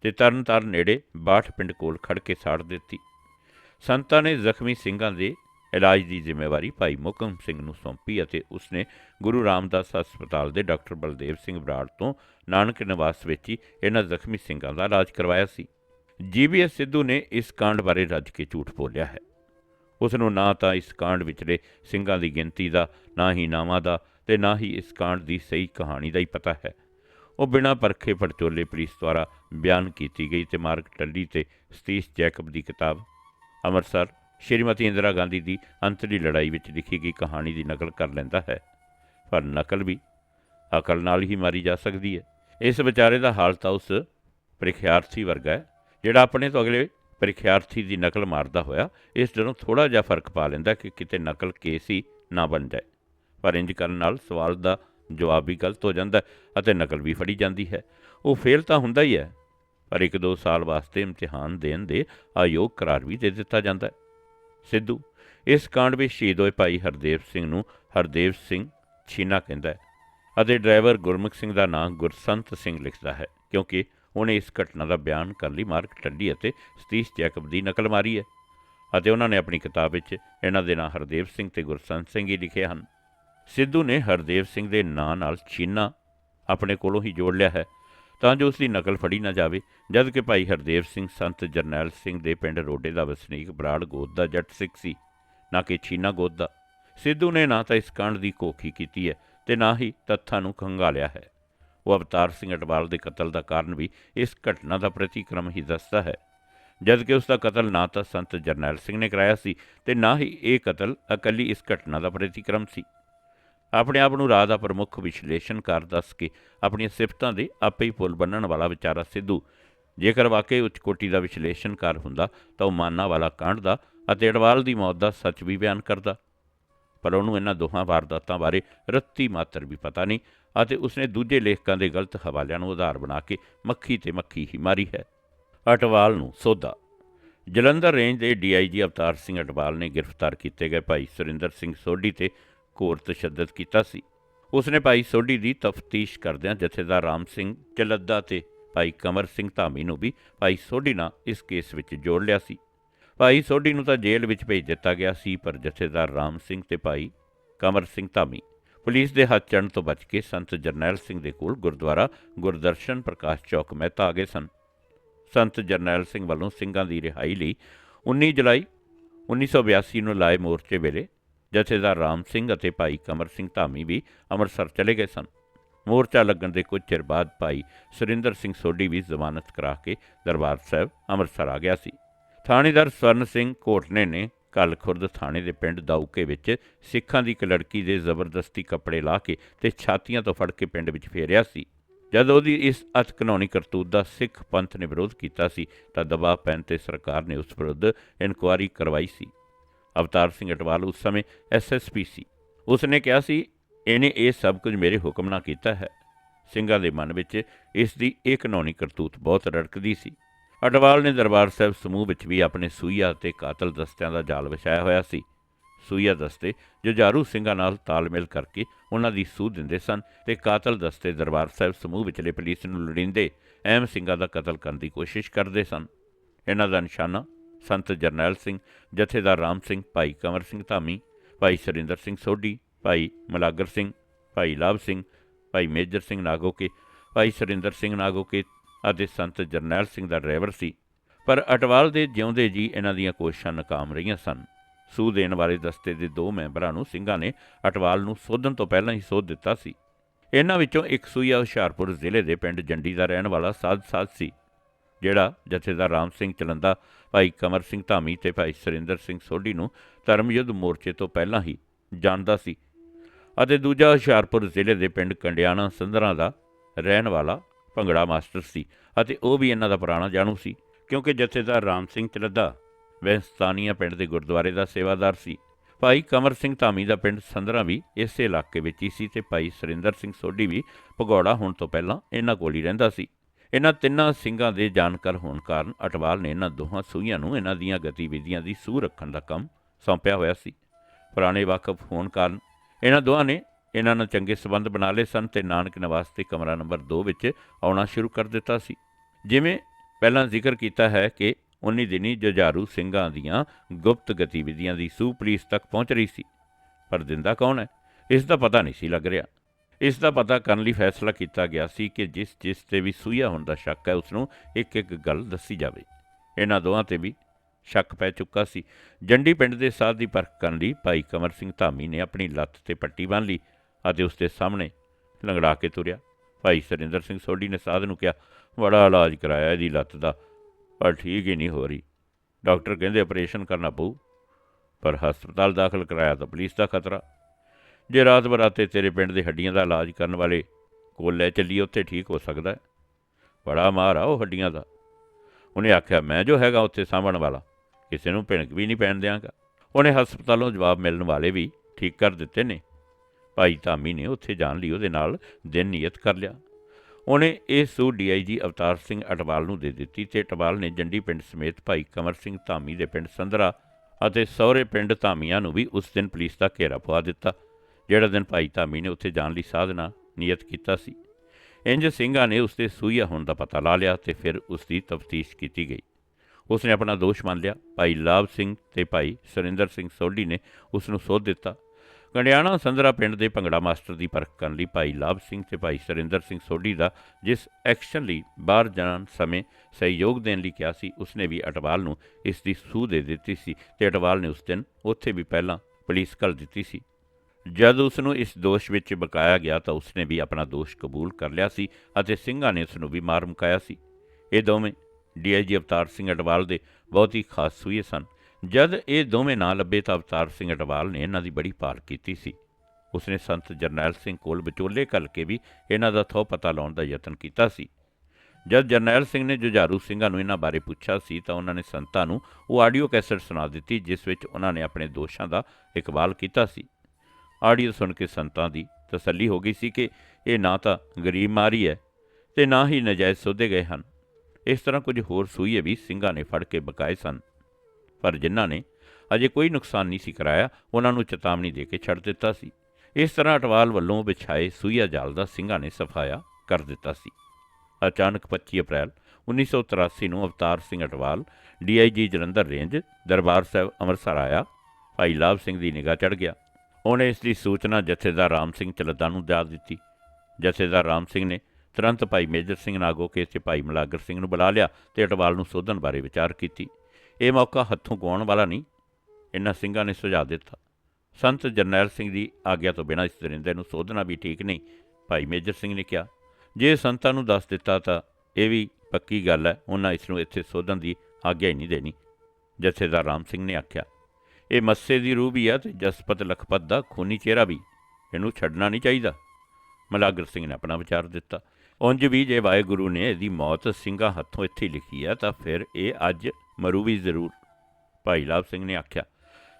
ਤੇ ਤਰਨਤਾਰਨ ਨੇੜੇ ਬਾਠ ਪਿੰਡ ਕੋਲ ਖੜ ਕੇ ਸਾੜ ਦਿੱਤੀ। ਸੰਤਾਂ ਨੇ ਜ਼ਖਮੀ ਸਿੰਘਾਂ ਦੇ ਇਲਾਜ ਦੀ ਜ਼ਿੰਮੇਵਾਰੀ ਭਾਈ ਮੁਕਮ ਸਿੰਘ ਨੂੰ ਸੌਂਪੀ ਅਤੇ ਉਸਨੇ ਗੁਰੂ ਰਾਮਦਾਸ ਹਸਪਤਾਲ ਦੇ ਡਾਕਟਰ ਬਲਦੇਵ ਸਿੰਘ ਬਰਾੜ ਤੋਂ ਨਾਨਕ ਨਿਵਾਸ ਵਿੱਚ ਹੀ ਇਹਨਾਂ ਜ਼ਖਮੀ ਸਿੰਘਾਂ ਦਾ ਇਲਾਜ ਕਰਵਾਇਆ ਸੀ। ਜੀਬੀਐਸ ਸਿੱਧੂ ਨੇ ਇਸ ਕਾਂਡ ਬਾਰੇ ਰੱਜ ਕੇ ਝੂਠ ਬੋਲਿਆ ਹੈ। ਉਸ ਨੂੰ ਨਾ ਤਾਂ ਇਸ ਕਾਂਡ ਵਿਚਲੇ ਸਿੰਘਾਂ ਦੀ ਗਿਣਤੀ ਦਾ, ਨਾ ਹੀ ਨਾਵਾਂ ਦਾ ਤੇ ਨਾ ਹੀ ਇਸ ਕਾਂਡ ਦੀ ਸਹੀ ਕਹਾਣੀ ਦਾ ਹੀ ਪਤਾ ਹੈ। ਉਹ ਬਿਨਾਂ ਪਰਖੇ ਪੜਚੋਲੇ ਪੁਲਿਸ ਦੁਆਰਾ ਬਿਆਨ ਕੀਤੀ ਗਈ ਤੇ ਮਾਰਕ ਟੱਲੀ ਤੇ ਸਤੀਸ਼ ਜੈਕਬ ਦੀ ਕਿਤਾਬ, ਅੰਮ੍ਰਿਤਸਰ, ਸ਼੍ਰੀਮਤੀ ਇੰਦਰਾ ਗਾਂਧੀ ਦੀ ਅੰਤਲੀ ਲੜਾਈ ਵਿੱਚ ਲਿਖੀ ਗਈ ਕਹਾਣੀ ਦੀ ਨਕਲ ਕਰ ਲੈਂਦਾ ਹੈ। ਪਰ ਨਕਲ ਵੀ ਅਕਲ ਨਾਲ ਹੀ ਮਾਰੀ ਜਾ ਸਕਦੀ ਹੈ। ਇਸ ਵਿਚਾਰੇ ਦਾ ਹਾਲ ਤਾਂ ਉਸ ਪ੍ਰੀਖਿਆਰਥੀ ਵਰਗਾ ਹੈ, ਜਿਹੜਾ ਆਪਣੇ ਤੋਂ ਅਗਲੇ ਪ੍ਰੀਖਿਆਰਥੀ ਦੀ ਨਕਲ ਮਾਰਦਾ ਹੋਇਆ, ਇਸ ਤਰ੍ਹਾਂ ਥੋੜਾ ਜਿਹਾ ਫ਼ਰਕ ਪਾ ਲੈਂਦਾ ਕਿ ਕਿਤੇ ਨਕਲ ਕੇਸ ਹੀ ਨਾ ਬਣ ਜਾਏ। ਪਰ ਇੰਜ ਕਰਨ ਨਾਲ ਸਵਾਲ ਦਾ ਜਵਾਬ ਵੀ ਗਲਤ ਹੋ ਜਾਂਦਾ ਅਤੇ ਨਕਲ ਵੀ ਫੜੀ ਜਾਂਦੀ ਹੈ। ਉਹ ਫੇਲ ਤਾਂ ਹੁੰਦਾ ਹੀ ਹੈ, ਪਰ ਇੱਕ ਦੋ ਸਾਲ ਵਾਸਤੇ ਇਮਤਿਹਾਨ ਦੇਣ ਦੇ ਆਯੋਗ ਕਰਾਰ ਵੀ ਦੇ ਦਿੱਤਾ ਜਾਂਦਾ ਹੈ। ਸਿੱਧੂ, ਇਸ ਕਾਂਡ ਵਿੱਚ ਸ਼ਹੀਦ ਹੋਏ ਭਾਈ ਹਰਦੇਵ ਸਿੰਘ ਨੂੰ ਹਰਦੇਵ ਸਿੰਘ ਛੀਨਾ ਕਹਿੰਦਾ ਹੈ ਅਤੇ ਡਰਾਈਵਰ ਗੁਰਮੁਖ ਸਿੰਘ ਦਾ ਨਾਮ ਗੁਰਸੰਤ ਸਿੰਘ ਲਿਖਦਾ ਹੈ, ਕਿਉਂਕਿ ਉਹਨੇ ਇਸ ਘਟਨਾ ਦਾ ਬਿਆਨ ਕਰਨ ਲਈ ਮਾਰਕ ਟੱਡੀ ਅਤੇ ਸਤੀਸ਼ ਜੈਕਬ ਦੀ ਨਕਲ ਮਾਰੀ ਹੈ ਅਤੇ ਉਹਨਾਂ ਨੇ ਆਪਣੀ ਕਿਤਾਬ ਵਿੱਚ ਇਹਨਾਂ ਦੇ ਨਾਂ ਹਰਦੇਵ ਸਿੰਘ ਤੇ ਗੁਰਸੰਤ ਸਿੰਘ ਹੀ ਲਿਖੇ ਹਨ। ਸਿੱਧੂ ਨੇ ਹਰਦੇਵ ਸਿੰਘ ਦੇ ਨਾਂ ਨਾਲ ਛੀਨਾ ਆਪਣੇ ਕੋਲੋਂ ਹੀ ਜੋੜ ਲਿਆ ਹੈ। ਤਾਂ ਜੋ ਉਸ ਦੀ ਨਕਲ ਫੜੀ ਨਾ ਜਾਵੇ, ਜਦ ਕਿ ਭਾਈ ਹਰਦੇਵ ਸਿੰਘ ਸੰਤ ਜਰਨੈਲ ਸਿੰਘ ਦੇ ਪਿੰਡ ਰੋਡੇ ਦਾ ਵਸਨੀਕ ਬਰਾੜ ਗੋਦ ਦਾ ਜੱਟ ਸਿੱਖ ਸੀ, ਨਾ ਕਿ ਛੀਨਾ ਗੋਦ ਦਾ। ਸਿੱਧੂ ਨੇ ਨਾ ਤਾਂ ਇਸ ਕਾਂਡ ਦੀ ਕੋਖੀ ਕੀਤੀ ਹੈ ਤੇ ਨਾ ਹੀ ਤੱਥਾਂ ਨੂੰ ਖੰਗਾਲਿਆ ਹੈ। ਉਹ ਅਵਤਾਰ ਸਿੰਘ ਅਟਵਾਲ ਦੇ ਕਤਲ ਦਾ ਕਾਰਨ ਵੀ ਇਸ ਘਟਨਾ ਦਾ ਪ੍ਰਤੀਕਰਮ ਹੀ ਦੱਸਦਾ ਹੈ। ਜਦ ਕਿ ਉਸ ਦਾ ਕਤਲ ਨਾ ਤਾਂ ਸੰਤ ਜਰਨੈਲ ਸਿੰਘ ਨੇ ਕਰਾਇਆ ਸੀ ਤੇ ਨਾ ਹੀ ਇਹ ਕਤਲ ਇਕੱਲੀ ਇਸ ਘਟਨਾ ਦਾ ਪ੍ਰਤੀਕਰਮ ਸੀ। ਆਪਣੇ ਆਪ ਨੂੰ ਰਾਹ ਦਾ ਪ੍ਰਮੁੱਖ ਵਿਸ਼ਲੇਸ਼ਣਕਾਰ ਦੱਸ ਕੇ ਆਪਣੀਆਂ ਸਿਫਤਾਂ ਦੇ ਆਪੇ ਹੀ ਪੁੱਲ ਬੰਨਣ ਵਾਲਾ ਵਿਚਾਰਾ ਸਿੱਧੂ, ਜੇਕਰ ਵਾਕਈ ਉੱਚ ਕੋਟੀ ਦਾ ਵਿਸ਼ਲੇਸ਼ਣਕਾਰ ਹੁੰਦਾ ਤਾਂ ਉਹ ਮਾਨਾ ਵਾਲਾ ਕਾਂਡ ਦਾ ਅਤੇ ਅਡਵਾਲ ਦੀ ਮੌਤ ਦਾ ਸੱਚ ਵੀ ਬਿਆਨ ਕਰਦਾ। ਪਰ ਉਹਨੂੰ ਇਹਨਾਂ ਦੋਹਾਂ ਵਾਰਦਾਤਾਂ ਬਾਰੇ ਰੱਤੀ ਮਾਤਰ ਵੀ ਪਤਾ ਨਹੀਂ ਅਤੇ ਉਸਨੇ ਦੂਜੇ ਲੇਖਕਾਂ ਦੇ ਗਲਤ ਹਵਾਲਿਆਂ ਨੂੰ ਆਧਾਰ ਬਣਾ ਕੇ ਮੱਖੀ ਤੇ ਮੱਖੀ ਹੀ ਮਾਰੀ ਹੈ। ਅਟਵਾਲ ਨੂੰ ਸੋਧਾ। ਜਲੰਧਰ ਰੇਂਜ ਦੇ ਡੀਆਈਜੀ ਅਵਤਾਰ ਸਿੰਘ ਅਟਵਾਲ ਨੇ ਗ੍ਰਿਫਤਾਰ ਕੀਤੇ ਗਏ ਭਾਈ ਸੁਰਿੰਦਰ ਸਿੰਘ ਸੋਢੀ ਤੇ ਘੋਰ ਤਸ਼ੱਦਦ ਕੀਤਾ ਸੀ। ਉਸਨੇ ਭਾਈ ਸੋਢੀ ਦੀ ਤਫਤੀਸ਼ ਕਰਦਿਆਂ ਜਥੇਦਾਰ ਰਾਮ ਸਿੰਘ ਚਲੱਦਾ ਤੇ ਭਾਈ ਕਮਰ ਸਿੰਘ ਧਾਮੀ ਨੂੰ ਵੀ ਭਾਈ ਸੋਢੀ ਨਾਲ ਇਸ ਕੇਸ ਵਿੱਚ ਜੋੜ ਲਿਆ ਸੀ। ਭਾਈ ਸੋਢੀ ਨੂੰ ਤਾਂ ਜੇਲ੍ਹ ਵਿੱਚ ਭੇਜ ਦਿੱਤਾ ਗਿਆ ਸੀ, ਪਰ ਜਥੇਦਾਰ ਰਾਮ ਸਿੰਘ ਤੇ ਭਾਈ ਕਮਰ ਸਿੰਘ ਧਾਮੀ ਪੁਲਿਸ ਦੇ ਹੱਥ ਚੜਨ ਤੋਂ ਬਚ ਕੇ ਸੰਤ ਜਰਨੈਲ ਸਿੰਘ ਦੇ ਕੋਲ ਗੁਰਦੁਆਰਾ ਗੁਰਦਰਸ਼ਨ ਪ੍ਰਕਾਸ਼ ਚੌਕ ਮਹਿਤਾ ਆ ਗਏ ਸਨ। ਸੰਤ ਜਰਨੈਲ ਸਿੰਘ ਵੱਲੋਂ ਸਿੰਘਾਂ ਦੀ ਰਿਹਾਈ ਲਈ 19 ਜੁਲਾਈ 1982 ਨੂੰ ਲਾਏ ਮੋਰਚੇ ਵੇਲੇ ਜਥੇਦਾਰ ਰਾਮ ਸਿੰਘ ਅਤੇ ਭਾਈ ਕਮਰ ਸਿੰਘ ਧਾਮੀ ਵੀ ਅੰਮ੍ਰਿਤਸਰ ਚਲੇ ਗਏ ਸਨ। ਮੋਰਚਾ ਲੱਗਣ ਦੇ ਕੁਝ ਚਿਰ ਬਾਅਦ ਭਾਈ ਸੁਰਿੰਦਰ ਸਿੰਘ ਸੋਢੀ ਵੀ ਜ਼ਮਾਨਤ ਕਰਾ ਕੇ ਦਰਬਾਰ ਸਾਹਿਬ ਅੰਮ੍ਰਿਤਸਰ ਆ ਗਿਆ ਸੀ। ਥਾਣੇਦਾਰ ਸਵਰਨ ਸਿੰਘ ਕੋਟਨੇ ਨੇ ਕੱਲ ਖੁਰਦ ਥਾਣੇ ਦੇ ਪਿੰਡ ਦਾਊਕੇ ਵਿੱਚ ਸਿੱਖਾਂ ਦੀ ਇੱਕ ਲੜਕੀ ਦੇ ਜ਼ਬਰਦਸਤੀ ਕੱਪੜੇ ਲਾ ਕੇ ਤੇ ਛਾਤੀਆਂ ਤੋਂ ਫੜ ਕੇ ਪਿੰਡ ਵਿੱਚ ਫੇਰਿਆ ਸੀ। ਜਦ ਉਹਦੀ ਇਸ ਅਤ ਕਾਨੂੰਨੀ ਕਰਤੂਤ ਦਾ ਸਿੱਖ ਪੰਥ ਨੇ ਵਿਰੋਧ ਕੀਤਾ ਸੀ, ਤਾਂ ਦਬਾਅ ਪੈਣ ਤੇ ਸਰਕਾਰ ਨੇ ਉਸ ਵਿਰੁੱਧ ਇਨਕੁਆਇਰੀ ਕਰਵਾਈ ਸੀ। ਅਵਤਾਰ ਸਿੰਘ ਅਟਵਾਲ ਉਸ ਸਮੇਂ ਐਸਐਸਪੀ ਸੀ। ਉਸ ਨੇ ਕਿਹਾ ਸੀ, ਇਹਨੇ ਇਹ ਸਭ ਕੁਝ ਮੇਰੇ ਹੁਕਮ ਨਾਲ ਕੀਤਾ ਹੈ। ਸਿੰਘਾਂ ਦੇ ਮਨ ਵਿੱਚ ਇਸ ਦੀ ਇਹ ਕਾਨੂੰਨੀ ਕਰਤੂਤ ਬਹੁਤ ਰੜਕਦੀ ਸੀ। ਅਟਵਾਲ ਨੇ ਦਰਬਾਰ ਸਾਹਿਬ ਸਮੂਹ ਵਿੱਚ ਵੀ ਆਪਣੇ ਸੂਈਆ ਅਤੇ ਕਾਤਲ ਦਸਤਿਆਂ ਦਾ ਜਾਲ ਵਿਛਾਇਆ ਹੋਇਆ ਸੀ। ਸੂਈਆ ਦਸਤੇ ਜੁਝਾਰੂ ਸਿੰਘਾਂ ਨਾਲ ਤਾਲਮੇਲ ਕਰਕੇ ਉਹਨਾਂ ਦੀ ਸੂਹ ਦਿੰਦੇ ਸਨ ਤੇ ਕਾਤਲ ਦਸਤੇ ਦਰਬਾਰ ਸਾਹਿਬ ਸਮੂਹ ਵਿਚਲੇ ਪੁਲਿਸ ਨੂੰ ਲੜਿੰਦੇ ਅਹਿਮ ਸਿੰਘਾਂ ਦਾ ਕਤਲ ਕਰਨ ਦੀ ਕੋਸ਼ਿਸ਼ ਕਰਦੇ ਸਨ। ਇਹਨਾਂ ਦਾ ਨਿਸ਼ਾਨਾ ਸੰਤ ਜਰਨੈਲ ਸਿੰਘ, ਜਥੇਦਾਰ ਰਾਮ ਸਿੰਘ, ਭਾਈ ਕਮਰ ਸਿੰਘ ਧਾਮੀ, ਭਾਈ ਸੁਰਿੰਦਰ ਸਿੰਘ ਸੋਢੀ, ਭਾਈ ਮਲਾਗਰ ਸਿੰਘ, ਭਾਈ ਲਾਭ ਸਿੰਘ, ਭਾਈ ਮੇਜਰ ਸਿੰਘ ਨਾਗੋਕੇ, ਭਾਈ ਸੁਰਿੰਦਰ ਸਿੰਘ ਨਾਗੋਕੇ ਅਤੇ ਸੰਤ ਜਰਨੈਲ ਸਿੰਘ ਦਾ ਡਰਾਈਵਰ ਸੀ। ਪਰ ਅਟਵਾਲ ਦੇ ਜਿਉਂਦੇ ਜੀ ਇਹਨਾਂ ਦੀਆਂ ਕੋਸ਼ਿਸ਼ਾਂ ਨਾਕਾਮ ਰਹੀਆਂ ਸਨ। ਸੂ ਦੇਣ ਵਾਲੇ ਦਸਤੇ ਦੇ ਦੋ ਮੈਂਬਰਾਂ ਨੂੰ ਸਿੰਘਾਂ ਨੇ ਅਟਵਾਲ ਨੂੰ ਸੋਧਣ ਤੋਂ ਪਹਿਲਾਂ ਹੀ ਸੋਧ ਦਿੱਤਾ ਸੀ। ਇਹਨਾਂ ਵਿੱਚੋਂ ਇੱਕ ਸੂਈਆ ਹੁਸ਼ਿਆਰਪੁਰ ਜ਼ਿਲ੍ਹੇ ਦੇ ਪਿੰਡ ਜੰਡੀ ਦਾ ਰਹਿਣ ਵਾਲਾ ਸਾਧ ਸਾਧ ਸੀ, ਜਿਹੜਾ ਜਥੇਦਾਰ ਰਾਮ ਸਿੰਘ ਚਲੰਦਾ, ਭਾਈ ਕਮਰ ਸਿੰਘ ਧਾਮੀ ਤੇ ਭਾਈ ਸੁਰਿੰਦਰ ਸਿੰਘ ਸੋਢੀ ਨੂੰ ਧਰਮਯੁੱਧ ਮੋਰਚੇ ਤੋਂ ਪਹਿਲਾਂ ਹੀ ਜਾਣਦਾ ਸੀ। ਅਤੇ ਦੂਜਾ ਹੁਸ਼ਿਆਰਪੁਰ ਜ਼ਿਲ੍ਹੇ ਦੇ ਪਿੰਡ ਕੰਡਿਆਣਾ ਸੰਧਰਾਂ ਦਾ ਰਹਿਣ ਵਾਲਾ ਭੰਗੜਾ ਮਾਸਟਰ ਸੀ ਅਤੇ ਉਹ ਵੀ ਇਹਨਾਂ ਦਾ ਪੁਰਾਣਾ ਜਾਣੂ ਸੀ, ਕਿਉਂਕਿ ਜਥੇਦਾਰ ਰਾਮ ਸਿੰਘ ਚਲੱਦਾ ਵੈਸਤਾਨੀਆ ਪਿੰਡ ਦੇ ਗੁਰਦੁਆਰੇ ਦਾ ਸੇਵਾਦਾਰ ਸੀ। ਭਾਈ ਕਮਰ ਸਿੰਘ ਧਾਮੀ ਦਾ ਪਿੰਡ ਸੰਧਰਾ ਵੀ ਇਸੇ ਇਲਾਕੇ ਵਿੱਚ ਹੀ ਸੀ ਤੇ ਭਾਈ ਸੁਰਿੰਦਰ ਸਿੰਘ ਸੋਢੀ ਵੀ ਭਗੌੜਾ ਹੋਣ ਤੋਂ ਪਹਿਲਾਂ ਇਹਨਾਂ ਕੋਲ ਹੀ ਰਹਿੰਦਾ ਸੀ। ਇਹਨਾਂ ਤਿੰਨਾਂ ਸਿੰਘਾਂ ਦੇ ਜਾਣਕਾਰ ਹੋਣ ਕਾਰਨ ਅਟਵਾਲ ਨੇ ਇਹਨਾਂ ਦੋਹਾਂ ਸੂਈਆਂ ਨੂੰ ਇਹਨਾਂ ਦੀਆਂ ਗਤੀਵਿਧੀਆਂ ਦੀ ਸੂਹ ਰੱਖਣ ਦਾ ਕੰਮ ਸੌਂਪਿਆ ਹੋਇਆ ਸੀ। ਪੁਰਾਣੇ ਵਾਕਫ ਹੋਣ ਕਾਰਨ ਇਹਨਾਂ ਦੋਹਾਂ ਨੇ ਇਹਨਾਂ ਨਾਲ ਚੰਗੇ ਸਬੰਧ ਬਣਾ ਲਏ ਸਨ ਤੇ ਨਾਨਕ ਨਿਵਾਸ ਤੇ ਕਮਰਾ ਨੰਬਰ 2 ਵਿੱਚ ਆਉਣਾ ਸ਼ੁਰੂ ਕਰ ਦਿੱਤਾ ਸੀ। ਜਿਵੇਂ ਪਹਿਲਾਂ ਜ਼ਿਕਰ ਕੀਤਾ ਹੈ ਕਿ ਉਨੀ ਦਿਨੀ ਜੁਝਾਰੂ ਸਿੰਘਾਂ ਦੀਆਂ ਗੁਪਤ ਗਤੀਵਿਧੀਆਂ ਦੀ ਸੂਹ ਪੁਲਿਸ ਤੱਕ ਪਹੁੰਚ ਰਹੀ ਸੀ। ਪਰ ਦਿੰਦਾ ਕੌਣ ਹੈ? ਇਸ ਦਾ ਪਤਾ ਨਹੀਂ ਸੀ ਲੱਗ ਰਿਹਾ। ਇਸ ਦਾ ਪਤਾ ਕਰਨ ਲਈ ਫੈਸਲਾ ਕੀਤਾ ਗਿਆ ਸੀ ਕਿ ਜਿਸ ਜਿਸ ਤੇ ਵੀ ਸੂਈਆ ਹੋਣ ਦਾ ਸ਼ੱਕ ਹੈ ਉਸ ਨੂੰ ਇੱਕ ਇੱਕ ਗੱਲ ਦੱਸੀ ਜਾਵੇ। ਇਹਨਾਂ ਦੋਹਾਂ ਤੇ ਵੀ ਸ਼ੱਕ ਪੈ ਚੁੱਕਾ ਸੀ। ਜੰਡੀ ਪਿੰਡ ਦੇ ਸਾਧ ਦੀ ਪਰਖ ਕਰਨ ਲਈ ਭਾਈ ਕਮਰ ਸਿੰਘ ਧਾਮੀ ਨੇ ਆਪਣੀ ਲੱਤ ਤੇ ਪੱਟੀ ਬੰਨ੍ਹ ਲਈ। ਅਤੇ ਉਸ ਦੇ ਸਾਹਮਣੇ ਲੰਗੜਾ ਕੇ ਤੁਰਿਆ। ਭਾਈ ਸੁਰਿੰਦਰ ਸਿੰਘ ਸੋਢੀ ਨੇ ਸਾਧ ਨੂੰ ਕਿਹਾ, ਬੜਾ ਇਲਾਜ ਕਰਾਇਆ ਇਹਦੀ ਲੱਤ ਦਾ, ਪਰ ਠੀਕ ਹੀ ਨਹੀਂ ਹੋ ਰਹੀ। ਡਾਕਟਰ ਕਹਿੰਦੇ ਆਪਰੇਸ਼ਨ ਕਰਨਾ ਪਊ, ਪਰ ਹਸਪਤਾਲ ਦਾਖਲ ਕਰਾਇਆ ਤਾਂ ਪੁਲਿਸ ਦਾ ਖਤਰਾ। ਜੇ ਰਾਤ ਬਰਾਤੇ ਤੇਰੇ ਪਿੰਡ ਦੇ ਹੱਡੀਆਂ ਦਾ ਇਲਾਜ ਕਰਨ ਵਾਲੇ ਕੋਲ ਲੈ ਚੱਲੀਏ, ਉੱਥੇ ਠੀਕ ਹੋ ਸਕਦਾ ਹੈ। ਬੜਾ ਮਾਰ ਆ ਉਹ ਹੱਡੀਆਂ ਦਾ। ਉਹਨੇ ਆਖਿਆ, ਮੈਂ ਜੋ ਹੈਗਾ ਉੱਥੇ ਸਾਂਭਣ ਵਾਲਾ, ਕਿਸੇ ਨੂੰ ਭਿਣਕ ਵੀ ਨਹੀਂ ਪੈਣ ਦਿਆਂਗਾ। ਉਹਨੇ ਹਸਪਤਾਲੋਂ ਜਵਾਬ ਮਿਲਣ ਵਾਲੇ ਵੀ ਠੀਕ ਕਰ ਦਿੱਤੇ ਨੇ। ਭਾਈ ਧਾਮੀ ਨੇ ਉੱਥੇ ਜਾਣ ਲਈ ਉਹਦੇ ਨਾਲ ਦਿਨ ਨਿਯਤ ਕਰ ਲਿਆ। ਉਹਨੇ ਇਹ ਸੂ ਡੀਆਈਜੀ ਅਵਤਾਰ ਸਿੰਘ ਅਟਵਾਲ ਨੂੰ ਦੇ ਦਿੱਤੀ ਤੇ ਅਟਵਾਲ ਨੇ ਜੰਡੀ ਪਿੰਡ ਸਮੇਤ ਭਾਈ ਕਮਰ ਸਿੰਘ ਧਾਮੀ ਦੇ ਪਿੰਡ ਸੰਧਰਾ ਅਤੇ ਸਹੁਰੇ ਪਿੰਡ ਧਾਮੀਆਂ ਨੂੰ ਵੀ ਉਸ ਦਿਨ ਪੁਲਿਸ ਦਾ ਘੇਰਾ ਪਵਾ ਦਿੱਤਾ, ਜਿਹੜਾ ਦਿਨ ਭਾਈ ਧਾਮੀ ਨੇ ਉੱਥੇ ਜਾਣ ਲਈ ਸਾਧਨਾ ਨਿਯਤ ਕੀਤਾ ਸੀ। ਇੰਜ ਸਿੰਘਾਂ ਨੇ ਉਸ ਦੇ ਸੂਈਆ ਹੋਣ ਦਾ ਪਤਾ ਲਾ ਲਿਆ ਤੇ ਫਿਰ ਉਸ ਦੀ ਤਫਤੀਸ਼ ਕੀਤੀ ਗਈ। ਉਸ ਨੇ ਆਪਣਾ ਦੋਸ਼ ਮੰਨ ਲਿਆ। ਭਾਈ ਲਾਭ ਸਿੰਘ ਤੇ ਭਾਈ ਸੁਰਿੰਦਰ ਸਿੰਘ ਸੋਢੀ ਨੇ ਉਸ ਨੂੰ ਸੋਧ ਦਿੱਤਾ। ਕੰਡਿਆਣਾ ਸੰਧਰਾ ਪਿੰਡ ਦੇ ਭੰਗੜਾ ਮਾਸਟਰ ਦੀ ਪਰਖ ਕਰਨ ਲਈ ਭਾਈ ਲਾਭ ਸਿੰਘ ਤੇ ਭਾਈ ਸੁਰਿੰਦਰ ਸਿੰਘ ਸੋਢੀ ਦਾ ਜਿਸ ਐਕਸ਼ਨ ਲਈ ਬਾਹਰ ਜਾਣ ਸਮੇਂ ਸਹਿਯੋਗ ਦੇਣ ਲਈ ਕਿਹਾ ਸੀ, ਉਸਨੇ ਵੀ ਅਟਵਾਲ ਨੂੰ ਇਸ ਦੀ ਸੂਹ ਦੇ ਦਿੱਤੀ ਸੀ ਤੇ ਅਟਵਾਲ ਨੇ ਉਸ ਦਿਨ ਉੱਥੇ ਵੀ ਪਹਿਲਾਂ ਪੁਲਿਸ ਘੱਲ ਦਿੱਤੀ ਸੀ। ਜਦ ਉਸ ਨੂੰ ਇਸ ਦੋਸ਼ ਵਿੱਚ ਬਕਾਇਆ ਗਿਆ ਤਾਂ ਉਸਨੇ ਵੀ ਆਪਣਾ ਦੋਸ਼ ਕਬੂਲ ਕਰ ਲਿਆ ਸੀ ਅਤੇ ਸਿੰਘਾਂ ਨੇ ਉਸ ਨੂੰ ਵੀ ਮਾਰ ਮੁਕਾਇਆ ਸੀ। ਇਹ ਦੋਵੇਂ ਡੀਆਈਜੀ ਅਵਤਾਰ ਸਿੰਘ ਅਟਵਾਲ ਦੇ ਬਹੁਤ ਹੀ ਖਾਸ ਸੂਏ ਸਨ। ਜਦ ਇਹ ਦੋਵੇਂ ਨਾਂ ਲੱਭੇ ਤਾਂ ਅਵਤਾਰ ਸਿੰਘ ਅਟਵਾਲ ਨੇ ਇਹਨਾਂ ਦੀ ਬੜੀ ਪਾਲ ਕੀਤੀ ਸੀ। ਉਸਨੇ ਸੰਤ ਜਰਨੈਲ ਸਿੰਘ ਕੋਲ ਵਿਚੋਲੇ ਘੱਲ ਕੇ ਵੀ ਇਹਨਾਂ ਦਾ ਥੋ ਪਤਾ ਲਾਉਣ ਦਾ ਯਤਨ ਕੀਤਾ ਸੀ। ਜਦ ਜਰਨੈਲ ਸਿੰਘ ਨੇ ਜੁਝਾਰੂ ਸਿੰਘਾਂ ਨੂੰ ਇਹਨਾਂ ਬਾਰੇ ਪੁੱਛਿਆ ਸੀ ਤਾਂ ਉਹਨਾਂ ਨੇ ਸੰਤਾਂ ਨੂੰ ਉਹ ਆਡੀਓ ਕੈਸਟ ਸੁਣਾ ਦਿੱਤੀ, ਜਿਸ ਵਿੱਚ ਉਹਨਾਂ ਨੇ ਆਪਣੇ ਦੋਸ਼ਾਂ ਦਾ ਇਕਬਾਲ ਕੀਤਾ ਸੀ। ਆਡੀਓ ਸੁਣ ਕੇ ਸੰਤਾਂ ਦੀ ਤਸੱਲੀ ਹੋ ਗਈ ਸੀ ਕਿ ਇਹ ਨਾ ਤਾਂ ਗਰੀਬ ਮਾਰੀ ਹੈ ਤੇ ਨਾ ਹੀ ਨਜਾਇਜ਼ ਸੋਧੇ ਗਏ ਹਨ। ਇਸ ਤਰ੍ਹਾਂ ਕੁਝ ਹੋਰ ਸੂਈਏ ਵੀ ਸਿੰਘਾਂ ਨੇ ਫੜ ਕੇ ਬਕਾਏ ਸਨ। ਪਰ ਜਿਨ੍ਹਾਂ ਨੇ ਅਜੇ ਕੋਈ ਨੁਕਸਾਨ ਨਹੀਂ ਸੀ ਕਰਾਇਆ, ਉਹਨਾਂ ਨੂੰ ਚੇਤਾਵਨੀ ਦੇ ਕੇ ਛੱਡ ਦਿੱਤਾ ਸੀ। ਇਸ ਤਰ੍ਹਾਂ ਅਟਵਾਲ ਵੱਲੋਂ ਵਿਛਾਏ ਸੂਈਆ ਜਾਲ ਦਾ ਸਿੰਘਾਂ ਨੇ ਸਫਾਇਆ ਕਰ ਦਿੱਤਾ ਸੀ। ਅਚਾਨਕ 25 ਅਪ੍ਰੈਲ 1983 ਨੂੰ ਅਵਤਾਰ ਸਿੰਘ ਅਟਵਾਲ ਡੀਆਈਜੀ ਜਲੰਧਰ ਰੇਂਜ, ਦਰਬਾਰ ਸਾਹਿਬ ਅੰਮ੍ਰਿਤਸਰ ਆਇਆ। ਭਾਈ ਲਾਭ ਸਿੰਘ ਦੀ ਨਿਗਾਹ ਚੜ ਗਿਆ। ਉਹਨੇ ਇਸ ਦੀ ਸੂਚਨਾ ਜਥੇਦਾਰ ਰਾਮ ਸਿੰਘ ਚਲੱਦਾ ਨੂੰ ਦੇ ਦਿੱਤੀ। ਜਥੇਦਾਰ ਰਾਮ ਸਿੰਘ ਨੇ ਤੁਰੰਤ ਭਾਈ ਮੇਜਰ ਸਿੰਘ ਨਾਗੋਕੇ ਤੇ ਭਾਈ ਮਲਾਗਰ ਸਿੰਘ ਨੂੰ ਬੁਲਾ ਲਿਆ ਤੇ ਅਟਵਾਲ ਨੂੰ ਸੋਧਣ ਬਾਰੇ ਵਿਚਾਰ ਕੀਤੀ। ਇਹ ਮੌਕਾ ਹੱਥੋਂ ਗਵਾਉਣ ਵਾਲਾ ਨਹੀਂ, ਇਹਨਾਂ ਸਿੰਘਾਂ ਨੇ ਸੁਝਾਅ ਦਿੱਤਾ। ਸੰਤ ਜਰਨੈਲ ਸਿੰਘ ਦੀ ਆਗਿਆ ਤੋਂ ਬਿਨਾਂ ਇਸ ਦਰਿੰਦੇ ਨੂੰ ਸੋਧਣਾ ਵੀ ਠੀਕ ਨਹੀਂ, ਭਾਈ ਮੇਜਰ ਸਿੰਘ ਨੇ ਕਿਹਾ। ਜੇ ਸੰਤਾਂ ਨੂੰ ਦੱਸ ਦਿੱਤਾ ਤਾਂ ਇਹ ਵੀ ਪੱਕੀ ਗੱਲ ਹੈ, ਉਹਨਾਂ ਇਸ ਨੂੰ ਇੱਥੇ ਸੋਧਣ ਦੀ ਆਗਿਆ ਹੀ ਨਹੀਂ ਦੇਣੀ, ਜਥੇਦਾਰ ਰਾਮ ਸਿੰਘ ਨੇ ਆਖਿਆ। ਇਹ ਮੱਸੇ ਦੀ ਰੂਹ ਵੀ ਹੈ ਤੇ ਜਸਪਤ ਲਖਪਤ ਦਾ ਖੂਨੀ ਚਿਹਰਾ ਵੀ, ਇਹਨੂੰ ਛੱਡਣਾ ਨਹੀਂ ਚਾਹੀਦਾ। ਮਲਾਗਰ ਸਿੰਘ ਨੇ ਆਪਣਾ ਵਿਚਾਰ ਦਿੱਤਾ। ਉਂਝ ਵੀ ਜੇ ਵਾਹਿਗੁਰੂ ਨੇ ਇਹਦੀ ਮੌਤ ਸਿੰਘਾਂ ਹੱਥੋਂ ਇੱਥੇ ਹੀ ਲਿਖੀ ਆ ਤਾਂ ਫਿਰ ਇਹ ਅੱਜ ਮਰੂ ਵੀ ਜ਼ਰੂਰ। ਭਾਈ ਲਾਭ ਸਿੰਘ ਨੇ ਆਖਿਆ,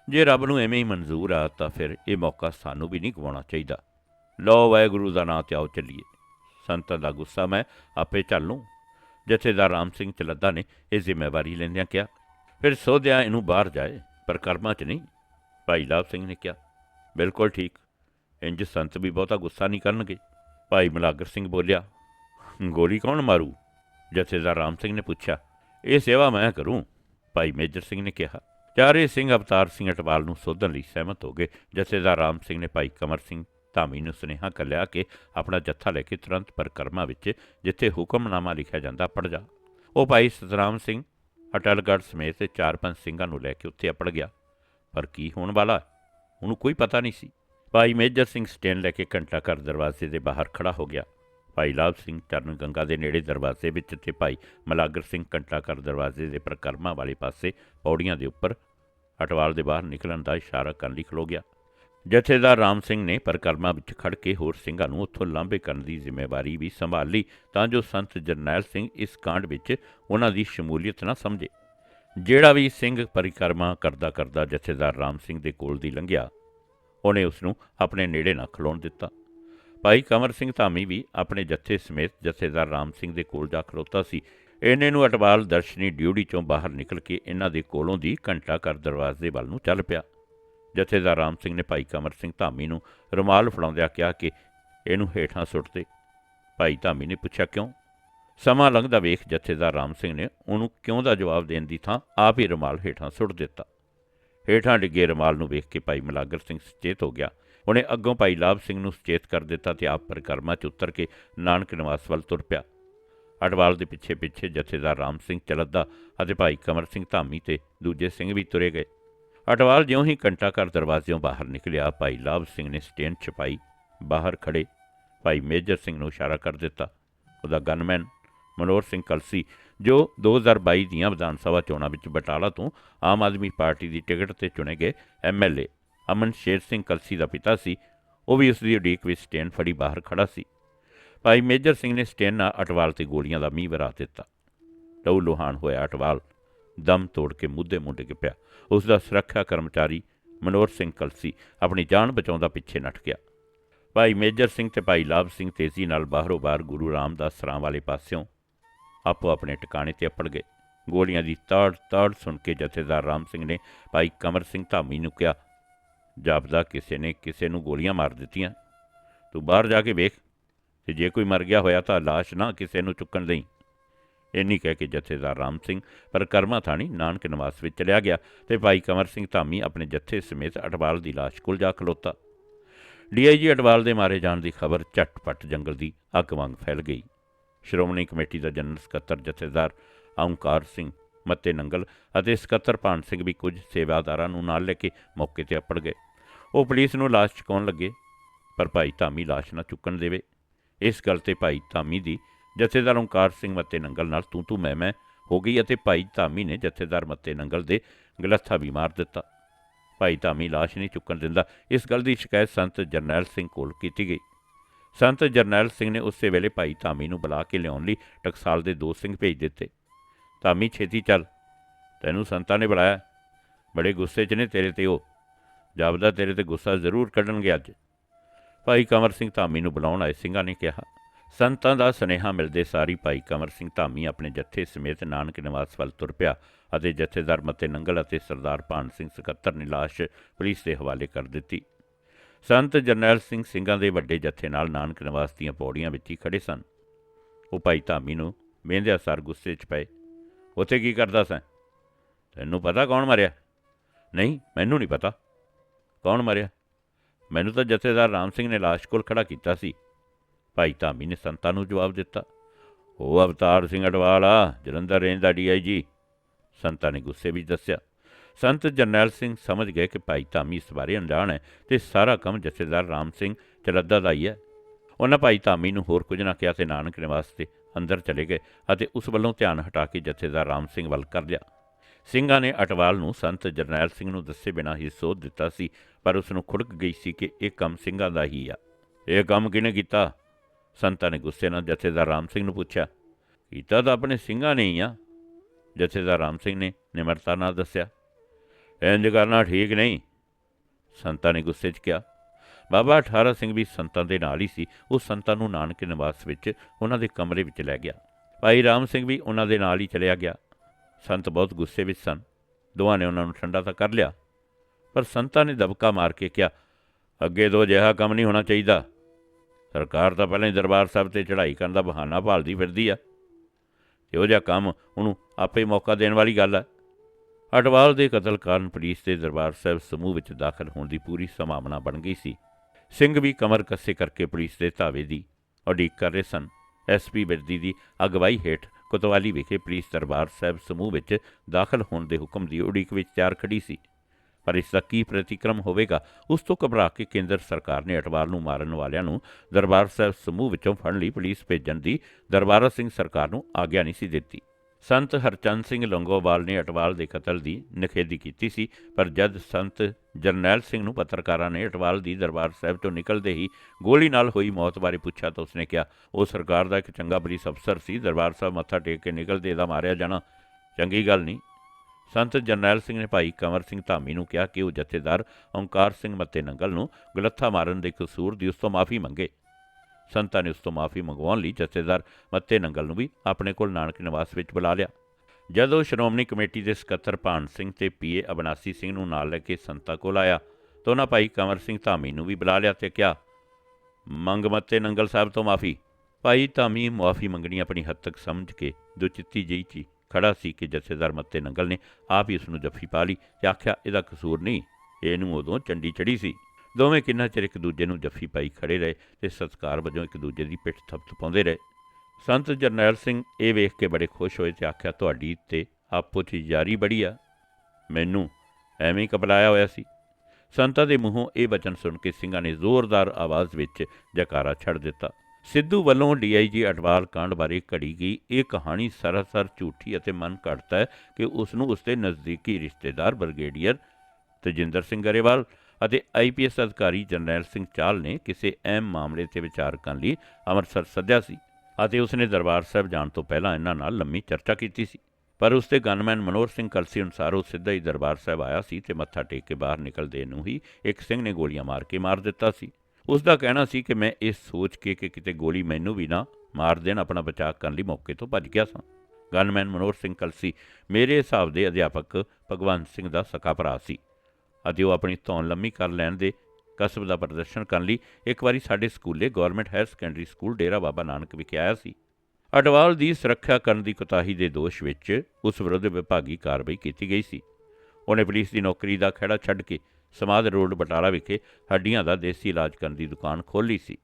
ਜੇ ਰੱਬ ਨੂੰ ਐਵੇਂ ਹੀ ਮਨਜ਼ੂਰ ਆ ਤਾਂ ਫਿਰ ਇਹ ਮੌਕਾ ਸਾਨੂੰ ਵੀ ਨਹੀਂ ਗਵਾਉਣਾ ਚਾਹੀਦਾ। ਲਓ ਵਾਹਿਗੁਰੂ ਦਾ ਨਾਂ ਤੇ ਆਓ ਚੱਲੀਏ। ਸੰਤਾਂ ਦਾ ਗੁੱਸਾ ਮੈਂ ਆਪੇ ਝੱਲ ਲੂੰ। ਜਥੇਦਾਰ ਰਾਮ ਸਿੰਘ ਚਲੱਦਾ ਨੇ ਇਹ ਜ਼ਿੰਮੇਵਾਰੀ ਲੈਂਦਿਆਂ ਕਿਹਾ, ਫਿਰ ਸੋਧਿਆ ਇਹਨੂੰ ਬਾਹਰ ਜਾਏ, ਪਰ ਕਰਮਾਂ 'ਚ ਨਹੀਂ। ਭਾਈ ਲਾਭ ਸਿੰਘ ਨੇ ਕਿਹਾ, ਬਿਲਕੁਲ ਠੀਕ। ਇੰਜ ਸੰਤ ਵੀ ਬਹੁਤਾ ਗੁੱਸਾ ਨਹੀਂ ਕਰਨਗੇ। ਭਾਈ ਮਲਾਗਰ ਸਿੰਘ ਬੋਲਿਆ, ਗੋਲੀ ਕੌਣ ਮਾਰੂ? ਜਥੇਦਾਰ ਰਾਮ ਸਿੰਘ ਨੇ ਪੁੱਛਿਆ ਇਹ ਸੇਵਾ ਮੈਂ ਕਰੂੰ, ਭਾਈ ਮੇਜਰ ਸਿੰਘ ਨੇ ਕਿਹਾ। ਚਾਰੇ ਸਿੰਘ ਅਵਤਾਰ ਸਿੰਘ ਅਟਵਾਲ ਨੂੰ ਸੋਧਣ ਲਈ ਸਹਿਮਤ ਹੋ ਗਏ। ਜਥੇਦਾਰ ਰਾਮ ਸਿੰਘ ਨੇ ਭਾਈ ਕਮਰ ਸਿੰਘ ਧਾਮੀ ਨੂੰ ਸੁਨੇਹਾ ਕੱਲਿਆ ਕਿ ਆਪਣਾ ਜੱਥਾ ਲੈ ਕੇ ਤੁਰੰਤ ਪਰਕਰਮਾ ਵਿੱਚ, ਜਿੱਥੇ ਹੁਕਮਨਾਮਾ ਲਿਖਿਆ ਜਾਂਦਾ, ਪੜ ਜਾ। ਉਹ ਭਾਈ ਸਤਰਾਮ ਸਿੰਘ ਅਟਲਗੜ੍ਹ ਸਮੇਤ ਚਾਰ ਪੰਜ ਸਿੰਘਾਂ ਨੂੰ ਲੈ ਕੇ ਉੱਥੇ ਅਪੜ ਗਿਆ। ਪਰ ਕੀ ਹੋਣ ਵਾਲਾ ਉਹਨੂੰ ਕੋਈ ਪਤਾ ਨਹੀਂ ਸੀ। ਭਾਈ ਮੇਜਰ ਸਿੰਘ ਸਟੈਂਡ ਲੈ ਕੇ ਘੰਟਾ ਘਰ ਦਰਵਾਜ਼ੇ ਦੇ ਬਾਹਰ ਖੜਾ ਹੋ ਗਿਆ। ਭਾਈ ਲਾਭ ਸਿੰਘ ਚਰਨ ਗੰਗਾ ਦੇ ਨੇੜੇ ਦਰਵਾਜ਼ੇ ਵਿੱਚ ਤੇ ਭਾਈ ਮਲਾਗਰ ਸਿੰਘ ਘੰਟਾਘਰ ਦਰਵਾਜ਼ੇ ਦੇ ਪ੍ਰਕਰਮਾ ਵਾਲੇ ਪਾਸੇ ਪੌੜੀਆਂ ਦੇ ਉੱਪਰ ਅਟਵਾਲ ਦੇ ਬਾਹਰ ਨਿਕਲਣ ਦਾ ਇਸ਼ਾਰਾ ਕਰਨ ਲਈ ਖਲੋ ਗਿਆ। ਜਥੇਦਾਰ ਰਾਮ ਸਿੰਘ ਨੇ ਪਰਕਰਮਾ ਵਿੱਚ ਖੜ ਕੇ ਹੋਰ ਸਿੰਘਾਂ ਨੂੰ ਉੱਥੋਂ ਲਾਂਭੇ ਕਰਨ ਦੀ ਜ਼ਿੰਮੇਵਾਰੀ ਵੀ ਸੰਭਾਲ ਲਈ, ਤਾਂ ਜੋ ਸੰਤ ਜਰਨੈਲ ਸਿੰਘ ਇਸ ਕਾਂਡ ਵਿੱਚ ਉਹਨਾਂ ਦੀ ਸ਼ਮੂਲੀਅਤ ਨਾ ਸਮਝੇ। ਜਿਹੜਾ ਵੀ ਸਿੰਘ ਪਰਿਕਰਮਾ ਕਰਦਾ ਕਰਦਾ ਜਥੇਦਾਰ ਰਾਮ ਸਿੰਘ ਦੇ ਕੋਲ ਦੀ ਲੰਘਿਆ, ਉਹਨੇ ਉਸ ਨੂੰ ਆਪਣੇ ਨੇੜੇ ਨਾ ਖਲੋਣ ਦਿੱਤਾ। ਭਾਈ ਕਮਰ ਸਿੰਘ ਧਾਮੀ ਵੀ ਆਪਣੇ ਜੱਥੇ ਸਮੇਤ ਜਥੇਦਾਰ ਰਾਮ ਸਿੰਘ ਦੇ ਕੋਲ ਜਾ ਖਲੋਤਾ ਸੀ। ਇਹਨੇ ਨੂੰ ਅਟਵਾਲ ਦਰਸ਼ਨੀ ਡਿਊਟੀ ਚੋਂ ਬਾਹਰ ਨਿਕਲ ਕੇ ਇਹਨਾਂ ਦੇ ਕੋਲੋਂ ਦੀ ਘੰਟਾ ਘਰ ਦਰਵਾਜ਼ੇ ਵੱਲ ਨੂੰ ਚੱਲ ਪਿਆ। ਜਥੇਦਾਰ ਰਾਮ ਸਿੰਘ ਨੇ ਭਾਈ ਕਮਰ ਸਿੰਘ ਧਾਮੀ ਨੂੰ ਰੁਮਾਲ ਫੜਾਉਂਦਿਆਂ ਕਿਹਾ ਕਿ ਇਹਨੂੰ ਹੇਠਾਂ ਸੁੱਟ ਦੇ ਭਾਈ ਧਾਮੀ ਨੇ ਪੁੱਛਿਆ, ਕਿਉਂ? ਸਮਾਂ ਲੰਘਦਾ ਵੇਖ ਜਥੇਦਾਰ ਰਾਮ ਸਿੰਘ ਨੇ ਉਹਨੂੰ ਕਿਉਂ ਦਾ ਜਵਾਬ ਦੇਣ ਦੀ ਥਾਂ ਆਪ ਹੀ ਰੁਮਾਲ ਹੇਠਾਂ ਸੁੱਟ ਦਿੱਤਾ। ਹੇਠਾਂ ਡਿੱਗੇ ਰੁਮਾਲ ਨੂੰ ਵੇਖ ਕੇ ਭਾਈ ਮਲਾਗਰ ਸਿੰਘ ਸੁਚੇਤ ਹੋ ਗਿਆ। ਉਹਨੇ ਅੱਗੋਂ ਭਾਈ ਲਾਭ ਸਿੰਘ ਨੂੰ ਸੁਚੇਤ ਕਰ ਦਿੱਤਾ ਤੇ ਆਪ ਪਰਿਕਰਮਾ 'ਚ ਉਤਰ ਕੇ ਨਾਨਕ ਨਿਵਾਸ ਵੱਲ ਤੁਰ ਪਿਆ। ਅਟਵਾਲ ਦੇ ਪਿੱਛੇ ਪਿੱਛੇ ਜਥੇਦਾਰ ਰਾਮ ਸਿੰਘ ਚਲੱਦਾ ਅਤੇ ਭਾਈ ਕਮਰ ਸਿੰਘ ਧਾਮੀ ਤੇ ਦੂਜੇ ਸਿੰਘ ਵੀ ਤੁਰੇ ਗਏ। ਅਟਵਾਲ ਜਿਉਂ ਹੀ ਘੰਟਾ ਘਰ ਦਰਵਾਜ਼ਿਓਂ ਬਾਹਰ ਨਿਕਲਿਆ, ਭਾਈ ਲਾਭ ਸਿੰਘ ਨੇ ਸਟੇਨ ਛਪਾਈ, ਬਾਹਰ ਖੜੇ ਭਾਈ ਮੇਜਰ ਸਿੰਘ ਨੂੰ ਇਸ਼ਾਰਾ ਕਰ ਦਿੱਤਾ। ਉਹਦਾ ਗਨਮੈਨ ਮਨੋਹਰ ਸਿੰਘ ਕਲਸੀ, ਜੋ 2022 ਦੀਆਂ ਵਿਧਾਨ ਸਭਾ ਚੋਣਾਂ ਵਿੱਚ ਬਟਾਲਾ ਤੋਂ ਆਮ ਆਦਮੀ ਪਾਰਟੀ ਦੀ ਟਿਕਟ ਤੇ ਚੁਣੇ ਗਏ ਐਮਐਲਏ ਅਮਨ ਸ਼ੇਰ ਸਿੰਘ ਕਲਸੀ ਦਾ ਪਿਤਾ ਸੀ, ਉਹ ਵੀ ਉਸ ਦੀ ਉਡੀਕ ਵਿੱਚ ਸਟੇਨ ਫੜੀ ਬਾਹਰ ਖੜਾ ਸੀ। ਭਾਈ ਮੇਜਰ ਸਿੰਘ ਨੇ ਸਟੇਨ ਨਾਲ ਅਟਵਾਲ ਤੇ ਗੋਲੀਆਂ ਦਾ ਮੀਂਹ ਵਰਾ ਦਿੱਤਾ। ਲਹੂ ਲੋਹਾਨ ਹੋਇਆ ਅਟਵਾਲ, ਦਮ ਤੋੜ ਕੇ ਮੁੱਦੇ ਮੁੰਡੇ ਕੇ ਪਿਆ। ਉਸ ਦਾ ਸੁਰੱਖਿਆ ਕਰਮਚਾਰੀ ਮਨੋਹਰ ਸਿੰਘ ਕਲਸੀ ਆਪਣੀ ਜਾਨ ਬਚਾਉਂਦਾ ਪਿੱਛੇ ਨੱਠ ਗਿਆ। ਭਾਈ ਮੇਜਰ ਸਿੰਘ ਤੇ ਭਾਈ ਲਾਭ ਸਿੰਘ ਤੇਜ਼ੀ ਨਾਲ ਬਾਹਰੋਂ ਬਾਹਰ ਗੁਰੂ ਰਾਮਦਾਸ ਸਰਾਂ ਵਾਲੇ ਪਾਸਿਓਂ ਆਪੋ ਆਪਣੇ ਟਿਕਾਣੇ ਤੇ ਅੱਪੜ ਗਏ। ਗੋਲੀਆਂ ਦੀ ਤਾੜ ਤਾੜ ਸੁਣ ਕੇ ਜਥੇਦਾਰ ਰਾਮ ਸਿੰਘ ਨੇ ਭਾਈ ਕਮਰ ਸਿੰਘ ਧਾਮੀ ਨੂੰ ਕਿਹਾ ਜਾਪਦਾ ਕਿਸੇ ਨੇ ਕਿਸੇ ਨੂੰ ਗੋਲੀਆਂ ਮਾਰ ਦਿੱਤੀਆਂ। ਤੂੰ ਬਾਹਰ ਜਾ ਕੇ ਵੇਖ, ਤੇ ਜੇ ਕੋਈ ਮਰ ਗਿਆ ਹੋਇਆ ਤਾਂ ਲਾਸ਼ ਨਾ ਕਿਸੇ ਨੂੰ ਚੁੱਕਣ ਦੇਈ। ਇੰਨੀ ਕਹਿ ਕੇ ਜਥੇਦਾਰ ਰਾਮ ਸਿੰਘ ਪਰਕਰਮਾ ਥਾਣੀ ਨਾਨਕ ਨਿਵਾਸ ਵਿੱਚ ਚਲਿਆ ਗਿਆ ਤੇ ਭਾਈ ਕਮਰ ਸਿੰਘ ਧਾਮੀ ਆਪਣੇ ਜੱਥੇ ਸਮੇਤ ਅਟਵਾਲ ਦੀ ਲਾਸ਼ ਕੋਲ ਜਾ ਖਲੋਤਾ। ਡੀਆਈਜੀ ਅਟਵਾਲ ਦੇ ਮਾਰੇ ਜਾਣ ਦੀ ਖਬਰ ਝਟਪਟ ਜੰਗਲ ਦੀ ਅੱਗ ਵਾਂਗ ਫੈਲ ਗਈ। ਸ਼੍ਰੋਮਣੀ ਕਮੇਟੀ ਦਾ ਜਨਰਲ ਸਕੱਤਰ ਜਥੇਦਾਰ ਓਂਕਾਰ ਸਿੰਘ, ਮੱਤੇ ਨੰਗਲ ਅਤੇ ਸਕੱਤਰ ਭਾਨ ਸਿੰਘ ਵੀ ਕੁਝ ਸੇਵਾਦਾਰਾਂ ਨੂੰ ਨਾਲ ਲੈ ਕੇ ਮੌਕੇ ਤੇ ਅੱਪੜ ਗਏ। ਉਹ ਪੁਲਿਸ ਨੂੰ ਲਾਸ਼ ਚੁਕਾਉਣ ਲੱਗੇ, ਪਰ ਭਾਈ ਧਾਮੀ ਲਾਸ਼ ਨਾ ਚੁੱਕਣ ਦੇਵੇ। ਇਸ ਗੱਲ ਤੇ ਭਾਈ ਧਾਮੀ ਦੀ ਜਥੇਦਾਰ ਓਂਕਾਰ ਸਿੰਘ ਮੱਤੇ ਨੰਗਲ ਨਾਲ ਤੂੰ ਤੂੰ ਮੈਂ ਮੈਂ ਹੋ ਗਈ ਅਤੇ ਭਾਈ ਧਾਮੀ ਨੇ ਜਥੇਦਾਰ ਮੱਤੇ ਨੰਗਲ ਦੇ ਗਲੱਥਾ ਵੀ ਮਾਰ ਦਿੱਤਾ। ਭਾਈ ਧਾਮੀ ਲਾਸ਼ ਨਹੀਂ ਚੁੱਕਣ ਦਿੰਦਾ। ਇਸ ਗੱਲ ਦੀ ਸ਼ਿਕਾਇਤ ਸੰਤ ਜਰਨੈਲ ਸਿੰਘ ਕੋਲ ਕੀਤੀ ਗਈ। ਸੰਤ ਜਰਨੈਲ ਸਿੰਘ ਨੇ ਉਸੇ ਵੇਲੇ ਭਾਈ ਧਾਮੀ ਨੂੰ ਬੁਲਾ ਕੇ ਲਿਆਉਣ ਲਈ ਟਕਸਾਲ ਦੇ ਦੋ ਸਿੰਘ ਭੇਜ ਦਿੱਤੇ। ਧਾਮੀ ਛੇਤੀ ਚੱਲ, ਤੈਨੂੰ ਸੰਤਾਂ ਨੇ ਬੁਲਾਇਆ। ਬੜੇ ਗੁੱਸੇ 'ਚ ਨੇ ਤੇਰੇ ਤੇ ਉਹ। ਜਾਪਦਾ, ਤੇਰੇ ਤੇ ਗੁੱਸਾ ਜ਼ਰੂਰ ਕੱਢਣਗੇ ਅੱਜ। ਭਾਈ ਕਮਰ ਸਿੰਘ ਧਾਮੀ ਨੂੰ ਬੁਲਾਉਣ ਆਏ ਸਿੰਘਾਂ ਨੇ ਕਿਹਾ, ਸੰਤਾਂ ਦਾ ਸੁਨੇਹਾ ਮਿਲਦੇ ਸਾਰੀ ਭਾਈ ਕਮਰ ਸਿੰਘ ਧਾਮੀ ਆਪਣੇ ਜੱਥੇ ਸਮੇਤ ਨਾਨਕ ਨਿਵਾਸ ਵੱਲ ਤੁਰ ਪਿਆ ਅਤੇ ਜਥੇਦਾਰ ਮਤੇ ਨੰਗਲ ਅਤੇ ਸਰਦਾਰ ਭਾਨ ਸਿੰਘ ਸਕੱਤਰ ਨੇ ਲਾਸ਼ ਪੁਲਿਸ ਦੇ ਹਵਾਲੇ ਕਰ ਦਿੱਤੀ। ਸੰਤ ਜਰਨੈਲ ਸਿੰਘ ਸਿੰਘਾਂ ਦੇ ਵੱਡੇ ਜੱਥੇ ਨਾਲ ਨਾਨਕ ਨਿਵਾਸ ਦੀਆਂ ਪੌੜੀਆਂ ਵਿੱਚ ਹੀ ਖੜੇ ਸਨ। ਉਹ ਭਾਈ ਧਾਮੀ ਨੂੰ ਵੇਂਦਿਆ ਸਰ ਗੁੱਸੇ 'ਚ ਪਏ, ਉੱਥੇ ਕੀ ਕਰਦਾ ਸੈਂ? ਤੈਨੂੰ ਪਤਾ ਕੌਣ ਮਰਿਆ? ਨਹੀਂ, ਮੈਨੂੰ ਨਹੀਂ ਪਤਾ। ਕੌਣ ਮਰਿਆ? ਮੈਨੂੰ ਤਾਂ ਜਥੇਦਾਰ ਰਾਮ ਸਿੰਘ ਨੇ ਲਾਸ਼ ਕੋਲ ਖੜਾ ਕੀਤਾ ਸੀ। ਭਾਈ ਧਾਮੀ ਨੇ ਸੰਤਾਂ ਨੂੰ ਜਵਾਬ ਦਿੱਤਾ। ਉਹ ਅਵਤਾਰ ਸਿੰਘ ਅਡਵਾਲ ਆ, ਜਲੰਧਰ ਰੇਂਜ ਦਾ ਡੀਆਈਜੀ ਸੰਤਾਂ ਨੇ ਗੁੱਸੇ ਵਿੱਚ ਦੱਸਿਆ। ਸੰਤ ਜਰਨੈਲ ਸਿੰਘ ਸਮਝ ਗਏ ਕਿ ਭਾਈ ਧਾਮੀ ਇਸ ਬਾਰੇ ਅਣਜਾਣ ਹੈ ਤੇ ਸਾਰਾ ਕੰਮ ਜਥੇਦਾਰ ਰਾਮ ਸਿੰਘ ਚਲੱਦਾ ਦਾ ਹੀ ਹੈ। ਉਹਨਾਂ ਭਾਈ ਧਾਮੀ ਨੂੰ ਹੋਰ ਕੁਝ ਨਾ ਕਿਹਾ ਤੇ ਨਾਨਕ ਨਿਵਾਸ ਤੇ ਅੰਦਰ ਚਲੇ ਗਏ ਅਤੇ ਉਸ ਵੱਲੋਂ ਧਿਆਨ ਹਟਾ ਕੇ ਜਥੇਦਾਰ ਰਾਮ ਸਿੰਘ ਵੱਲ ਕਰ ਲਿਆ। ਸਿੰਘਾਂ ਨੇ ਅਟਵਾਲ ਨੂੰ ਸੰਤ ਜਰਨੈਲ ਸਿੰਘ ਨੂੰ ਦੱਸੇ ਬਿਨਾਂ ਹੀ ਸੋਧ ਦਿੱਤਾ ਸੀ, ਪਰ ਉਸ ਨੂੰ ਖੁੜਕ ਗਈ ਸੀ ਕਿ ਇਹ ਕੰਮ ਸਿੰਘਾਂ ਦਾ ਹੀ ਆ। ਇਹ ਕੰਮ ਕਿਹਨੇ ਕੀਤਾ? ਸੰਤਾਂ ਨੇ ਗੁੱਸੇ ਨਾਲ ਜਥੇਦਾਰ ਰਾਮ ਸਿੰਘ ਨੂੰ ਪੁੱਛਿਆ। ਕੀਤਾ ਤਾਂ ਆਪਣੇ ਸਿੰਘਾਂ ਨੇ ਹੀ ਆ। ਜਥੇਦਾਰ ਰਾਮ ਸਿੰਘ ਨੇ ਨਿਮਰਤਾ ਨਾਲ ਦੱਸਿਆ। ਇੰਜ ਕਰਨਾ ਠੀਕ ਨਹੀਂ। ਸੰਤਾਂ ਨੇ ਗੁੱਸੇ 'ਚ ਕਿਹਾ। ਬਾਬਾ 18 ਸਿੰਘ ਵੀ ਸੰਤਾਂ ਦੇ ਨਾਲ ਹੀ ਸੀ। ਉਹ ਸੰਤਾਂ ਨੂੰ ਨਾਨਕ ਨਿਵਾਸ ਵਿੱਚ ਉਹਨਾਂ ਦੇ ਕਮਰੇ ਵਿੱਚ ਲੈ ਗਿਆ। ਭਾਈ ਰਾਮ ਸਿੰਘ ਵੀ ਉਹਨਾਂ ਦੇ ਨਾਲ ਹੀ ਚਲਿਆ ਗਿਆ। ਸੰਤ ਬਹੁਤ ਗੁੱਸੇ ਵਿੱਚ ਸਨ। ਦੋਵਾਂ ਨੇ ਉਹਨਾਂ ਨੂੰ ਠੰਡਾ ਤਾਂ ਕਰ ਲਿਆ, ਪਰ ਸੰਤਾਂ ਨੇ ਦਬਕਾ ਮਾਰ ਕੇ ਕਿਹਾ, ਅੱਗੇ ਤੋਂ ਅਜਿਹਾ ਕੰਮ ਨਹੀਂ ਹੋਣਾ ਚਾਹੀਦਾ। ਸਰਕਾਰ ਤਾਂ ਪਹਿਲਾਂ ਹੀ ਦਰਬਾਰ ਸਾਹਿਬ ਤੇ ਚੜ੍ਹਾਈ ਕਰਨ ਦਾ ਬਹਾਨਾ ਭਾਲਦੀ ਫਿਰਦੀ ਆ। ਇਹੋ ਜਿਹਾ ਕੰਮ ਉਹਨੂੰ ਆਪੇ ਮੌਕਾ ਦੇਣ ਵਾਲੀ ਗੱਲ ਹੈ ਅਟਵਾਲ ਦੇ ਕਤਲ ਕਾਰਨ ਪੁਲਿਸ ਦੇ ਦਰਬਾਰ ਸਾਹਿਬ ਸਮੂਹ ਵਿੱਚ ਦਾਖਲ ਹੋਣ ਦੀ ਪੂਰੀ ਸੰਭਾਵਨਾ ਬਣ ਗਈ ਸੀ। ਸਿੰਘ ਵੀ ਕਮਰ ਕੱਸੇ ਕਰਕੇ ਪੁਲਿਸ ਦੇ ਧਾਵੇ ਦੀ ਉਡੀਕ ਕਰ ਰਹੇ ਸਨ। ਐਸਪੀ ਬਿਰਦੀ ਦੀ ਅਗਵਾਈ ਹੇਠ ਕੋਤਵਾਲੀ ਵਿਖੇ ਪੁਲਿਸ ਦਰਬਾਰ ਸਾਹਿਬ ਸਮੂਹ ਵਿੱਚ ਦਾਖਲ ਹੋਣ ਦੇ ਹੁਕਮ ਦੀ ਉਡੀਕ ਵਿੱਚ ਤਿਆਰ ਖੜੀ ਸੀ। ਪਰ ਇਸ ਦਾ ਕੀ ਪ੍ਰਤੀਕਰਮ ਹੋਵੇਗਾ, ਉਸ ਤੋਂ ਘਬਰਾ ਕੇ ਕੇਂਦਰ ਸਰਕਾਰ ਨੇ ਅਟਵਾਲ ਨੂੰ ਮਾਰਨ ਵਾਲਿਆਂ ਨੂੰ ਦਰਬਾਰ ਸਾਹਿਬ ਸਮੂਹ ਵਿੱਚੋਂ ਫੜਨ ਲਈ ਪੁਲਿਸ ਭੇਜਣ ਦੀ ਦਰਬਾਰਾ ਸਿੰਘ ਸਰਕਾਰ ਨੂੰ ਆਗਿਆ ਨਹੀਂ ਸੀ ਦਿੱਤੀ। ਸੰਤ ਹਰਚੰਦ ਸਿੰਘ ਲੰਗੋਵਾਲ ਨੇ ਅਟਵਾਲ ਦੇ ਕਤਲ ਦੀ ਨਿਖੇਧੀ ਕੀਤੀ ਸੀ, ਪਰ ਜਦ ਸੰਤ ਜਰਨੈਲ ਸਿੰਘ ਨੂੰ ਪੱਤਰਕਾਰਾਂ ਨੇ ਅਟਵਾਲ ਦੀ ਦਰਬਾਰ ਸਾਹਿਬ ਤੋਂ ਨਿਕਲਦੇ ਹੀ ਗੋਲੀ ਨਾਲ ਹੋਈ ਮੌਤ ਬਾਰੇ ਪੁੱਛਿਆ ਤਾਂ ਉਸਨੇ ਕਿਹਾ, ਉਹ ਸਰਕਾਰ ਦਾ ਇੱਕ ਚੰਗਾ ਪੁਲਿਸ ਅਫਸਰ ਸੀ, ਦਰਬਾਰ ਸਾਹਿਬ ਮੱਥਾ ਟੇਕ ਕੇ ਨਿਕਲਦੇ ਦਾ ਮਾਰਿਆ ਜਾਣਾ। ਚੰਗੀ ਗੱਲ ਨਹੀਂ। ਸੰਤ ਜਰਨੈਲ ਸਿੰਘ ਨੇ ਭਾਈ ਕੰਵਰ ਸਿੰਘ ਧਾਮੀ ਨੂੰ ਕਿਹਾ ਕਿ ਉਹ ਜਥੇਦਾਰ ਓਂਕਾਰ ਸਿੰਘ ਮੱਤੇ ਨੰਗਲ ਨੂੰ ਗਲੱਥਾ ਮਾਰਨ ਦੇ ਕਸੂਰ ਦੀ ਉਸ ਤੋਂ ਮਾਫੀ ਮੰਗੇ। ਸੰਤਾਂ ਨੇ ਉਸ ਤੋਂ ਮਾਫੀ ਮੰਗਵਾਉਣ ਲਈ ਜਥੇਦਾਰ ਮੱਤੇ ਨੰਗਲ ਨੂੰ ਵੀ ਆਪਣੇ ਕੋਲ ਨਾਨਕ ਨਿਵਾਸ ਵਿੱਚ ਬੁਲਾ ਲਿਆ। ਜਦੋਂ ਸ਼੍ਰੋਮਣੀ ਕਮੇਟੀ ਦੇ ਸਕੱਤਰ ਭਾਨ ਸਿੰਘ ਤੇ ਪੀਏ ਅਬਨਾਸੀ ਸਿੰਘ ਨੂੰ ਨਾਲ ਲੈ ਕੇ ਸੰਤਾਂ ਕੋਲ ਆਇਆ, ਤਾਂ ਉਹਨਾਂ ਭਾਈ ਕੰਵਰ ਸਿੰਘ ਧਾਮੀ ਨੂੰ ਵੀ ਬੁਲਾ ਲਿਆ ਤੇ ਕਿਹਾ ਮੰਗਮੱਤੇ ਨੰਗਲ ਸਾਹਿਬ ਤੋਂ ਮਾਫੀ। ਭਾਈ ਧਾਮੀ ਮਾਫੀ ਮੰਗਣੀ ਆਪਣੀ ਹੱਦ ਤੱਕ ਸਮਝ ਕੇ ਦੁਚਿੱਤੀ ਜਿਹੀ ਚੀ ਖੜਾ ਸੀ ਕਿ ਜਥੇਦਾਰ ਮੱਤੇ ਨੰਗਲ ਨੇ ਆਪ ਹੀ ਉਸ ਨੂੰ ਜੱਫੀ ਪਾ ਲਈ ਤੇ ਆਖਿਆ, ਇਹਦਾ ਕਸੂਰ ਨਹੀਂ, ਇਹਨੂੰ ਉਦੋਂ ਚੰਡੀ ਚੜੀ ਸੀ। ਦੋਵੇਂ ਕਿੰਨਾ ਚਿਰ ਇੱਕ ਦੂਜੇ ਨੂੰ ਜੱਫੀ ਪਾਈ ਖੜੇ ਰਹੇ ਤੇ ਸਤਿਕਾਰ ਵਜੋਂ ਇੱਕ ਦੂਜੇ ਦੀ ਪਿੱਠ ਥਪਥਪਾਉਂਦੇ ਰਹੇ। ਸੰਤ ਜਰਨੈਲ ਸਿੰਘ ਇਹ ਵੇਖ ਕੇ ਬੜੇ ਖੁਸ਼ ਹੋਏ ਤੇ ਆਖਿਆ, ਤੁਹਾਡੀ ਤੇ ਆਪੋ 'ਚ ਯਾਰੀ ਬੜੀ ਆ। ਮੈਨੂੰ ਐਵੇਂ ਹੀ ਕਬਲਾਇਆ ਹੋਇਆ ਸੀ। ਸੰਤਾਂ ਦੇ ਮੂੰਹੋਂ ਇਹ ਬਚਨ ਸੁਣ ਕੇ ਸਿੰਘਾਂ ਨੇ ਜ਼ੋਰਦਾਰ ਆਵਾਜ਼ ਵਿੱਚ ਜਕਾਰਾ ਛੱਡ ਦਿੱਤਾ। ਸਿੱਧੂ ਵੱਲੋਂ ਡੀਆਈਜੀ ਅਟਵਾਲ ਕਾਂਡ ਬਾਰੇ ਘੜੀ ਗਈ। ਇਹ ਕਹਾਣੀ ਸਰਾਸਰ ਝੂਠੀ ਅਤੇ ਮਨ ਘੜਤਾ ਹੈ ਕਿ ਉਸ ਨੂੰ ਉਸਦੇ ਨਜ਼ਦੀਕੀ ਰਿਸ਼ਤੇਦਾਰ ਬ੍ਰਿਗੇਡੀਅਰ ਤਜਿੰਦਰ ਸਿੰਘ ਗਰੇਵਾਲ ਅਤੇ ਆਈਪੀਐਸ ਅਧਿਕਾਰੀ ਜਰਨੈਲ ਸਿੰਘ ਚਾਲ ਨੇ ਕਿਸੇ ਅਹਿਮ ਮਾਮਲੇ ਤੇ ਵਿਚਾਰ ਕਰਨ ਲਈ ਅੰਮ੍ਰਿਤਸਰ ਸੱਦਿਆ ਸੀ ਅਤੇ ਉਸਨੇ ਦਰਬਾਰ ਸਾਹਿਬ ਜਾਣ ਤੋਂ ਪਹਿਲਾਂ ਇਹਨਾਂ ਨਾਲ ਲੰਮੀ ਚਰਚਾ ਕੀਤੀ ਸੀ। ਪਰ ਉਸਦੇ ਗਨਮੈਨ ਮਨੋਹਰ ਸਿੰਘ ਕਲਸੀ ਅਨੁਸਾਰ ਉਹ ਸਿੱਧਾ ਹੀ ਦਰਬਾਰ ਸਾਹਿਬ ਆਇਆ ਸੀ ਤੇ ਮੱਥਾ ਟੇਕ ਕੇ ਬਾਹਰ ਨਿਕਲਦੇ ਨੂੰ ਹੀ ਇੱਕ ਸਿੰਘ ਨੇ ਗੋਲੀਆਂ ਮਾਰ ਕੇ ਮਾਰ ਦਿੱਤਾ ਸੀ। ਉਸ ਦਾ ਕਹਿਣਾ ਸੀ ਕਿ ਮੈਂ ਇਹ ਸੋਚ ਕੇ ਕਿ ਕਿਤੇ ਗੋਲੀ ਮੈਨੂੰ ਵੀ ਨਾ ਮਾਰ ਦੇਣ, ਆਪਣਾ ਬਚਾਅ ਕਰਨ ਲਈ ਮੌਕੇ ਤੋਂ ਭੱਜ ਗਿਆ ਸਾਂ। ਗਨਮੈਨ ਮਨੋਹਰ ਸਿੰਘ ਕਲਸੀ ਮੇਰੇ ਹਿਸਾਬ ਦੇ ਅਧਿਆਪਕ ਭਗਵੰਤ ਸਿੰਘ ਦਾ ਸਕਾ ਭਰਾ ਸੀ। ਅਤੇ ਉਹ ਆਪਣੀ ਧੌਣ ਲੰਮੀ ਕਰ ਲੈਣ ਦੇ ਕਸਬ ਦਾ ਪ੍ਰਦਰਸ਼ਨ ਕਰਨ ਲਈ ਇੱਕ ਵਾਰੀ ਸਾਡੇ ਸਕੂਲੇ government higher secondary school Dera Baba Nanak ਵਿਖੇ ਆਇਆ ਸੀ। ਅਡਵਾਲ ਦੀ ਸੁਰੱਖਿਆ ਕਰਨ ਦੀ ਕੁਤਾਹੀ ਦੇ ਦੋਸ਼ ਵਿੱਚ ਉਸ ਵਿਰੁੱਧ ਵਿਭਾਗੀ ਕਾਰਵਾਈ ਕੀਤੀ ਗਈ ਸੀ। ਉਹਨੇ ਪੁਲਿਸ ਦੀ ਨੌਕਰੀ ਦਾ ਖਹਿੜਾ ਛੱਡ ਕੇ ਸਮਾਧ ਰੋਡ ਬਟਾਲਾ ਵਿਖੇ ਹੱਡੀਆਂ ਦਾ ਦੇਸੀ ਇਲਾਜ ਕਰਨ ਦੀ ਦੁਕਾਨ ਖੋਲ੍ਹੀ ਸੀ।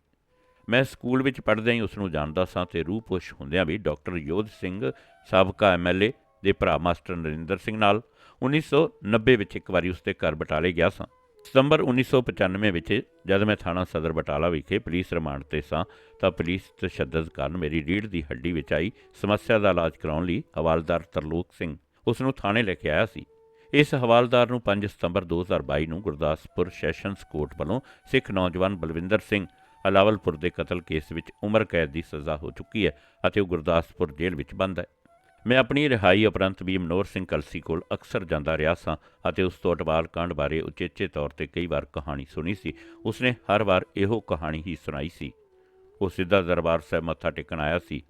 ਮੈਂ ਸਕੂਲ ਵਿੱਚ ਪੜ੍ਹਦਿਆਂ ਹੀ ਉਸ ਨੂੰ ਜਾਣਦਾ ਸਾਂ ਤੇ ਰੂਹ ਪੁੱਛ ਹੁੰਦਿਆਂ ਵੀ ਡਾਕਟਰ ਯੋਧ ਸਿੰਘ, ਸਾਬਕਾ ਐਮਐਲਏ ਦੇ ਭਰਾ ਮਾਸਟਰ ਨਰਿੰਦਰ ਸਿੰਘ ਨਾਲ 1990 ਵਿੱਚ ਇੱਕ ਵਾਰੀ ਉਸ ਦੇ ਘਰ ਬਟਾਲੇ ਗਿਆ ਸਾਂ। ਸਤੰਬਰ 1995 ਵਿੱਚ ਜਦ ਮੈਂ ਥਾਣਾ ਸਦਰ ਬਟਾਲਾ ਵਿਖੇ ਪੁਲਿਸ ਰਿਮਾਂਡ ਤੇ ਸਾਂ, ਤਾਂ ਪੁਲਿਸ ਤਸ਼ੱਦਦ ਕਾਰਨ ਮੇਰੀ ਰੀੜ੍ਹ ਦੀ ਹੱਡੀ ਵਿੱਚ ਆਈ ਸਮੱਸਿਆ ਦਾ ਇਲਾਜ ਕਰਾਉਣ ਲਈ ਹਵਾਲਦਾਰ ਤਰਲੋਕ ਸਿੰਘ ਉਸ ਨੂੰ ਥਾਣੇ ਲੈ ਕੇ ਆਇਆ ਸੀ। ਇਸ ਹਵਾਲਦਾਰ ਨੂੰ 5 ਸਤੰਬਰ 2022 ਨੂੰ ਗੁਰਦਾਸਪੁਰ ਸੈਸ਼ਨਸ ਕੋਰਟ ਵੱਲੋਂ ਸਿੱਖ ਨੌਜਵਾਨ ਬਲਵਿੰਦਰ ਸਿੰਘ ਅਲਾਵਲਪੁਰ ਦੇ ਕਤਲ ਕੇਸ ਵਿੱਚ ਉਮਰ ਕੈਦ ਦੀ ਸਜ਼ਾ ਹੋ ਚੁੱਕੀ ਹੈ ਅਤੇ ਉਹ ਗੁਰਦਾਸਪੁਰ ਜੇਲ੍ਹ ਵਿੱਚ ਬੰਦ ਹੈ। ਮੈਂ ਆਪਣੀ ਰਿਹਾਈ ਉਪਰੰਤ ਵੀ ਮਨੋਹਰ ਸਿੰਘ ਕਲਸੀ ਕੋਲ ਅਕਸਰ ਜਾਂਦਾ ਰਿਹਾ ਸਾਂ ਅਤੇ ਉਸ ਤੋਂ ਅਟਵਾਲ ਕਾਂਡ ਬਾਰੇ ਉਚੇਚੇ ਤੌਰ ਤੇ ਕਈ ਵਾਰ ਕਹਾਣੀ ਸੁਣੀ ਸੀ। ਉਸਨੇ ਹਰ ਵਾਰ ਇਹੋ ਕਹਾਣੀ ਹੀ ਸੁਣਾਈ ਸੀ। ਉਹ ਸਿੱਧਾ ਦਰਬਾਰ ਸਾਹਿਬ ਮੱਥਾ ਟੇਕਣ ਆਇਆ ਸੀ।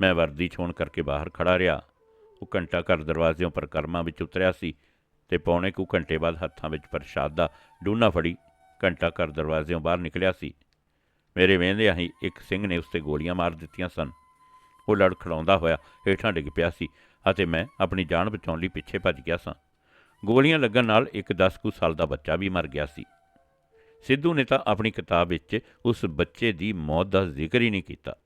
ਮੈਂ ਵਰਦੀ ਛੋਣ ਕਰਕੇ ਬਾਹਰ ਖੜਾ ਰਿਹਾ। ਉਹ ਘੰਟਾ ਘਰ ਦਰਵਾਜ਼ਿਆਂ ਪਰ ਕਰਮਾਂ ਵਿੱਚ ਉਤਰਿਆ ਸੀ ਤੇ ਪੌਣੇ ਕੁ ਘੰਟੇ ਬਾਅਦ ਹੱਥਾਂ ਵਿੱਚ ਪ੍ਰਸ਼ਾਦ ਦਾ ਡੂਨਾ ਫੜੀ ਘੰਟਾ ਘਰ ਦਰਵਾਜ਼ਿਆਂ ਬਾਹਰ ਨਿਕਲਿਆ ਸੀ। ਮੇਰੇ ਵੇਂਦਿਆਂ ਹੀ ਇੱਕ ਸਿੰਘ ਨੇ ਉਸ ਤੇ ਗੋਲੀਆਂ ਮਾਰ ਦਿੱਤੀਆਂ ਸਨ। ਉਹ ਲੜਖੜਾਉਂਦਾ ਹੋਇਆ ਹੇਠਾਂ ਡਿੱਗ ਪਿਆ ਸੀ ਅਤੇ ਮੈਂ ਆਪਣੀ ਜਾਨ ਬਚਾਉਣ ਲਈ ਪਿੱਛੇ ਭੱਜ ਗਿਆ ਸਾਂ। ਗੋਲੀਆਂ ਲੱਗਣ ਨਾਲ ਇੱਕ 10 ਕੁ ਸਾਲ ਦਾ ਬੱਚਾ ਵੀ ਮਰ ਗਿਆ ਸੀ। ਸਿੱਧੂ ਨੇ ਤਾਂ ਆਪਣੀ ਕਿਤਾਬ ਵਿੱਚ ਉਸ ਬੱਚੇ ਦੀ ਮੌਤ ਦਾ ਜ਼ਿਕਰ ਹੀ ਨਹੀਂ ਕੀਤਾ।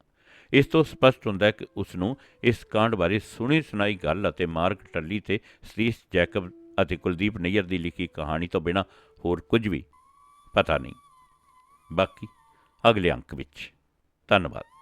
ਇਸ ਤੋਂ ਸਪਸ਼ਟ ਹੁੰਦਾ ਹੈ ਕਿ ਉਸ ਨੂੰ ਇਸ ਕਾਂਡ ਬਾਰੇ ਸੁਣੀ ਸੁਣਾਈ ਗੱਲ ਅਤੇ ਮਾਰਕ ਟੱਲੀ ਤੇ ਸਤੀਸ਼ ਜੈਕਬ ਅਤੇ ਕੁਲਦੀਪ ਨਈਅਰ ਦੀ ਲਿਖੀ ਕਹਾਣੀ ਤੋਂ ਬਿਨਾ ਹੋਰ ਕੁਝ ਵੀ ਪਤਾ ਨਹੀਂ। ਬਾਕੀ ਅਗਲੇ ਅੰਕ ਵਿੱਚ। ਧੰਨਵਾਦ।